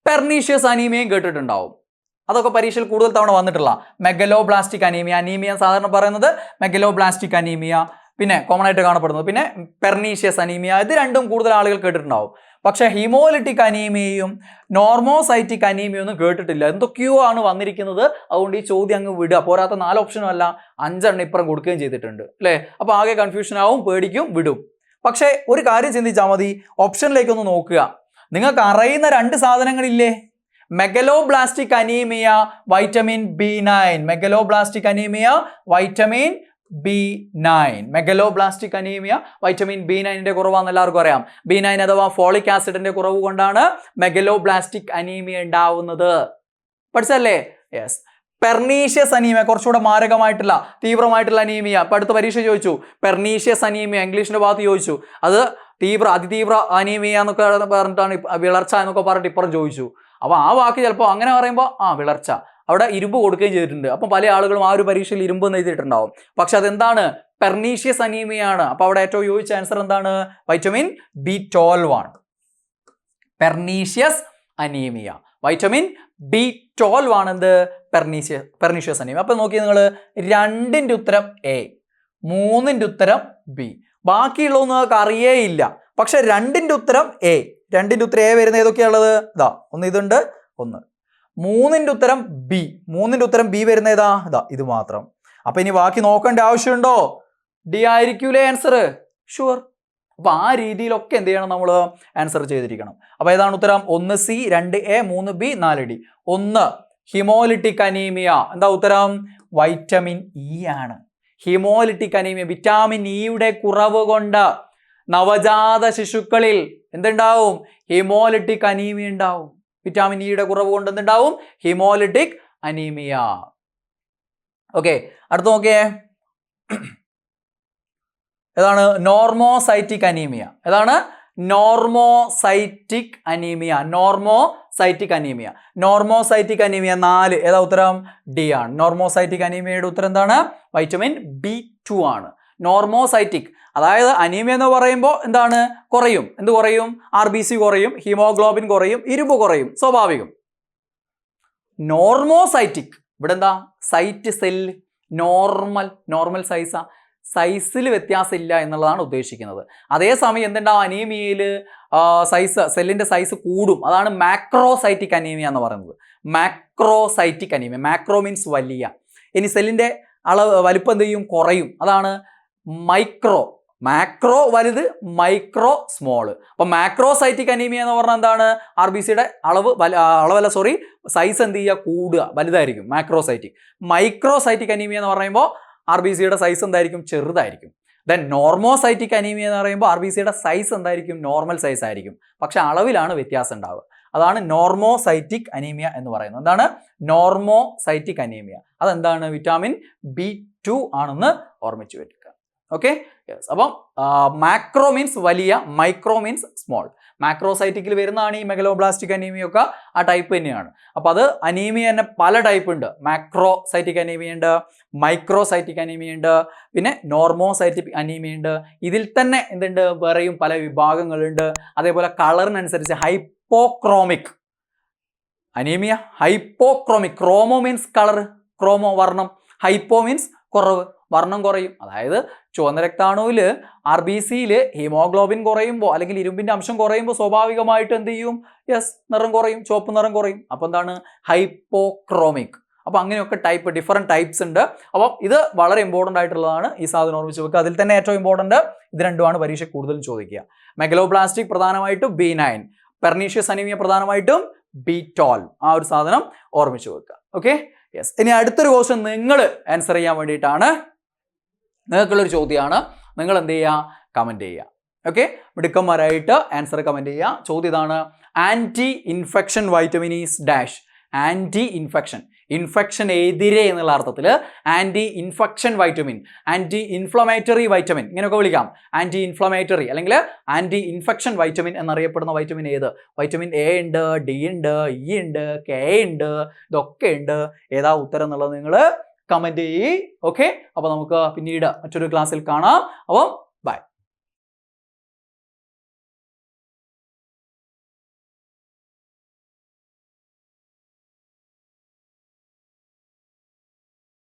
പെർണീഷ്യസ് അനീമിയയും കേട്ടിട്ടുണ്ടാവും. അതൊക്കെ പരീക്ഷയിൽ കൂടുതൽ തവണ വന്നിട്ടുള്ള മെഗലോബ്ലാസ്റ്റിക് അനീമിയ അനീമിയ സാധാരണ പറയുന്നത് മെഗലോബ്ലാസ്റ്റിക് അനീമിയ പിന്നെ കോമൺ ആയിട്ട് കാണപ്പെടുന്നത്. പിന്നെ പെർണീഷ്യസ് അനീമിയ ഇത് രണ്ടും കൂടുതൽ ആളുകൾ കേട്ടിട്ടുണ്ടാവും. പക്ഷേ ഹീമോലിറ്റിക് അനീമിയയും നോർമോസൈറ്റിക് അനീമിയ ഒന്നും കേട്ടിട്ടില്ല. എന്തൊക്കെയോ ആണ് വന്നിരിക്കുന്നത്. അതുകൊണ്ട് ഈ ചോദ്യം അങ്ങ് വിടുക. പോരാത്ത നാല് ഓപ്ഷനും അല്ല അഞ്ചെണ്ണം ഇപ്പുറം കൊടുക്കുകയും ചെയ്തിട്ടുണ്ട്. അല്ലേ? അപ്പോൾ ആകെ കൺഫ്യൂഷൻ ആവും പേടിക്കും വിടും. പക്ഷേ ഒരു കാര്യം ചിന്തിച്ചാൽ മതി. ഓപ്ഷനിലേക്ക് ഒന്ന് നോക്കുക. നിങ്ങൾക്ക് അറിയുന്ന രണ്ട് സാധനങ്ങളില്ലേ? Megaloblastic anaemia vitamin B nine megaloblastic anaemia vitamin B nine megaloblastic anaemia vitamin B നയനിന്റെ കുറവാണെന്ന് എല്ലാവർക്കും അറിയാം. ബി നയൻ അഥവാ ഫോളിക് ആസിഡിന്റെ കുറവ് കൊണ്ടാണ് മെഗലോബ്ലാസ്റ്റിക് അനീമിയ ഉണ്ടാവുന്നത്. പഠിച്ചല്ലേ യെസ് പെർണീഷ്യസ് അനീമിയ കുറച്ചുകൂടെ മാരകമായിട്ടുള്ള തീവ്രമായിട്ടുള്ള അനീമിയ ഇപ്പൊ അടുത്ത പരീക്ഷ ചോദിച്ചു. പെർണീഷ്യസ് അനീമിയ ഇംഗ്ലീഷിന്റെ ഭാഗത്ത് ചോദിച്ചു. അത് തീവ്ര അതിതീവ്ര അനീമിയ എന്നൊക്കെ പറഞ്ഞിട്ടാണ് വിളർച്ച എന്നൊക്കെ പറഞ്ഞിട്ട് ഇപ്പുറം ചോദിച്ചു. അപ്പോൾ ആ വാക്ക് ചിലപ്പോൾ അങ്ങനെ പറയുമ്പോൾ ആ വിളർച്ച. അവിടെ ഇരുമ്പ് കൊടുക്കുകയും ചെയ്തിട്ടുണ്ട്. അപ്പം പല ആളുകളും ആ ഒരു പരീക്ഷയിൽ ഇരുമ്പ് നെയ്തിട്ടുണ്ടാവും പക്ഷെ അതെന്താണ്? പെർണീഷ്യസ് അനീമിയാണ് അപ്പൊ അവിടെ ഏറ്റവും യോജിച്ച ആൻസർ എന്താണ്? വൈറ്റമിൻ ബി ട്വൽവ് ആണ്. Pernicious anaemia. Vitamin B twelve ആണ് എന്ത്? Pernicious pernicious anaemia. അപ്പൊ നോക്കി നിങ്ങൾ രണ്ടിന്റെ ഉത്തരം എ മൂന്നിന്റെ ഉത്തരം ബി ബാക്കിയുള്ളതൊന്നും നിങ്ങൾക്ക് അറിയേയില്ല. പക്ഷെ രണ്ടിന്റെ ഉത്തരം എ രണ്ടിന്റെ ഉത്തരം എ വരുന്ന ഏതൊക്കെയാണുള്ളത് ഇതാ ഒന്ന് ഇതുണ്ട് ഒന്ന്. മൂന്നിന്റെ ഉത്തരം ബി മൂന്നിന്റെ ഉത്തരം ബി വരുന്ന ഏതാ? ഇതാ ഇത് മാത്രം. അപ്പം ഇനി ബാക്കി നോക്കേണ്ട ആവശ്യമുണ്ടോ? ഡി ആയിരിക്കൂലേ ആൻസർ ഷുവർ അപ്പോൾ ആ രീതിയിലൊക്കെ എന്ത് ചെയ്യണം നമ്മൾ ആൻസർ ചെയ്തിരിക്കണം. അപ്പോൾ ഏതാണ് ഉത്തരം? ഒന്ന് സി രണ്ട് എ മൂന്ന് ബി നാല് ഡി ഒന്ന് ഹിമോലിറ്റിക് അനീമിയ എന്താ ഉത്തരം? വൈറ്റമിൻ ഇ ആണ്. ഹിമോലിറ്റിക് അനീമിയ വിറ്റാമിൻ ഇയുടെ കുറവ് കൊണ്ട് നവജാത ശിശുക്കളിൽ എന്തുണ്ടാവും? ഹിമോലിറ്റിക് അനീമിയ ഉണ്ടാവും. വിറ്റാമിൻ ഇയുടെ കുറവ് കൊണ്ട് എന്തുണ്ടാവും ഹിമോലിറ്റിക് അനീമിയ ഓക്കെ അടുത്ത നോക്കിയേ. ഏതാണ് നോർമോസൈറ്റിക് അനീമിയ ഏതാണ് normocytic anaemia normocytic anaemia normocytic anaemia നാല്. ഏതാ ഉത്തരം? ഡി ആണ്. നോർമോസൈറ്റിക് അനീമിയയുടെ ഉത്തരം എന്താണ്? വൈറ്റമിൻ ബി ടു ആണ്. നോർമോസൈറ്റിക് അതായത് അനീമിയ എന്ന് പറയുമ്പോൾ എന്താണ്? കുറയും. എന്ത് കുറയും? ആർ ബി സി കുറയും ഹീമോഗ്ലോബിൻ കുറയും ഇരുമ്പ് കുറയും. സ്വാഭാവികം. നോർമോസൈറ്റിക് ഇവിടെ എന്താ സൈറ്റ് സെല്ല് നോർമൽ നോർമൽ സൈസാ സൈസിൽ വ്യത്യാസമില്ല എന്നുള്ളതാണ് ഉദ്ദേശിക്കുന്നത്. അതേസമയം എന്തുണ്ടാവും അനീമിയയിൽ സൈസ് സെല്ലിന്റെ സൈസ് കൂടും. അതാണ് മാക്രോസൈറ്റിക് അനീമിയ എന്ന് പറയുന്നത്. മാക്രോസൈറ്റിക് അനീമിയ മാക്രോ മീൻസ് വലിയ. ഇനി സെല്ലിന്റെ അളവ് വലിപ്പം എന്ത് ചെയ്യും? കുറയും. അതാണ് മൈക്രോ മാക്രോ വലുത് മൈക്രോ സ്മോൾ അപ്പം മാക്രോസൈറ്റിക് അനീമിയ എന്ന് പറഞ്ഞാൽ എന്താണ്? ആർ ബി സിയുടെ അളവ് വല അളവല്ല സോറി സൈസ് എന്ത് ചെയ്യുക? കൂടുക. വലുതായിരിക്കും മാക്രോസൈറ്റിക് മൈക്രോസൈറ്റിക് അനീമിയ എന്ന് പറയുമ്പോൾ ആർ ബി സിയുടെ സൈസ് എന്തായിരിക്കും? ചെറുതായിരിക്കും. ദെൻ നോർമോസൈറ്റിക് അനീമിയ എന്ന് പറയുമ്പോൾ ആർ ബി സിയുടെ സൈസ് എന്തായിരിക്കും? നോർമൽ സൈസ് ആയിരിക്കും. പക്ഷെ അളവിലാണ് വ്യത്യാസം ഉണ്ടാവുക. അതാണ് നോർമോസൈറ്റിക് അനീമിയ എന്ന് പറയുന്നത്. എന്താണ്? നോർമോസൈറ്റിക് അനീമിയ അതെന്താണ്? വിറ്റാമിൻ ബി ടു ആണെന്ന് ഓർമ്മിച്ചു വെക്കുക. ഓക്കെ യെസ് അപ്പം മാക്രോ മീൻസ് വലിയ മൈക്രോ മീൻസ് സ്മോൾ മാക്രോസൈറ്റിക്കിൽ വരുന്നതാണ് ഈ മെഗലോബ്ലാസ്റ്റിക് അനീമിയ ഒക്കെ ആ ടൈപ്പ് തന്നെയാണ്. അപ്പോൾ അത് അനീമിയ തന്നെ പല ടൈപ്പ് ഉണ്ട്. മാക്രോസൈറ്റിക് അനീമിയ ഉണ്ട് മൈക്രോസൈറ്റിക് അനീമിയ ഉണ്ട് പിന്നെ നോർമോസൈറ്റിക് അനീമിയ ഉണ്ട്. ഇതിൽ തന്നെ എന്തുണ്ട്? വേറെയും പല വിഭാഗങ്ങളുണ്ട്. അതേപോലെ കളറിനനുസരിച്ച് hypochromic anaemia hypochromic chromo means colour chromo വർണം. ഹൈപ്പോ മീൻസ് കുറവ്. വർണം കുറയും. അതായത് ചുവന്ന രക്താണുവിൽ ആർ ബി സിയിൽ ഹീമോഗ്ലോബിൻ കുറയുമ്പോൾ അല്ലെങ്കിൽ ഇരുമ്പിന്റെ അംശം കുറയുമ്പോൾ സ്വാഭാവികമായിട്ട് എന്ത് ചെയ്യും? യെസ് നിറം കുറയും ചുവപ്പ് നിറം കുറയും. അപ്പോൾ എന്താണ്? ഹൈപ്പോക്രോമിക് അപ്പോൾ അങ്ങനെയൊക്കെ ടൈപ്പ് ഡിഫറെന്റ് ടൈപ്സ് ഉണ്ട്. അപ്പം ഇത് വളരെ ഇമ്പോർട്ടന്റ് ആയിട്ടുള്ളതാണ് ഈ സാധനം ഓർമ്മിച്ച് വെക്കുക. അതിൽ തന്നെ ഏറ്റവും ഇമ്പോർട്ടന്റ് ഇത് രണ്ടുമാണ് പരീക്ഷ കൂടുതലും ചോദിക്കുക. മെഗലോപ്ലാസ്റ്റിക് പ്രധാനമായിട്ടും ബി നയൻ പെർണീഷ്യസ് അനീമിയ പ്രധാനമായിട്ടും ബി ടോൽ ആ ഒരു സാധനം ഓർമ്മിച്ച് വെക്കുക. ഓക്കെ യെസ് ഇനി അടുത്തൊരു ക്വസ്റ്റ്യൻ നിങ്ങൾ ആൻസർ ചെയ്യാൻ വേണ്ടിയിട്ടാണ് നിങ്ങൾക്കുള്ളൊരു ചോദ്യമാണ് നിങ്ങൾ എന്ത് ചെയ്യുക കമന്റ് ചെയ്യുക ഓക്കെ മിടുക്കന്മാരായിട്ട് ആൻസർ കമന്റ് ചെയ്യുക ചോദ്യം ഇതാണ്. Anti infection vitamin is dash anti infection infection എതിരെ എന്നുള്ള അർത്ഥത്തിൽ anti infection vitamin anti inflammatory vitamin ഇങ്ങനെയൊക്കെ വിളിക്കാം. ആന്റി ഇൻഫ്ലമേറ്ററി അല്ലെങ്കിൽ ആന്റി ഇൻഫെക്ഷൻ വൈറ്റമിൻ എന്നറിയപ്പെടുന്ന വൈറ്റമിൻ ഏത്? വൈറ്റമിൻ എ ഉണ്ട് ഡി ഉണ്ട് ഇ ഉണ്ട് കെ ഉണ്ട് ഇതൊക്കെ ഉണ്ട്. ഏതാ ഉത്തരം എന്നുള്ളത് നിങ്ങൾ കമന്റ് ചെയ്യ്. ഓക്കെ അപ്പോൾ നമുക്ക് പിന്നീട് മറ്റൊരു ക്ലാസ്സിൽ കാണാം. അപ്പം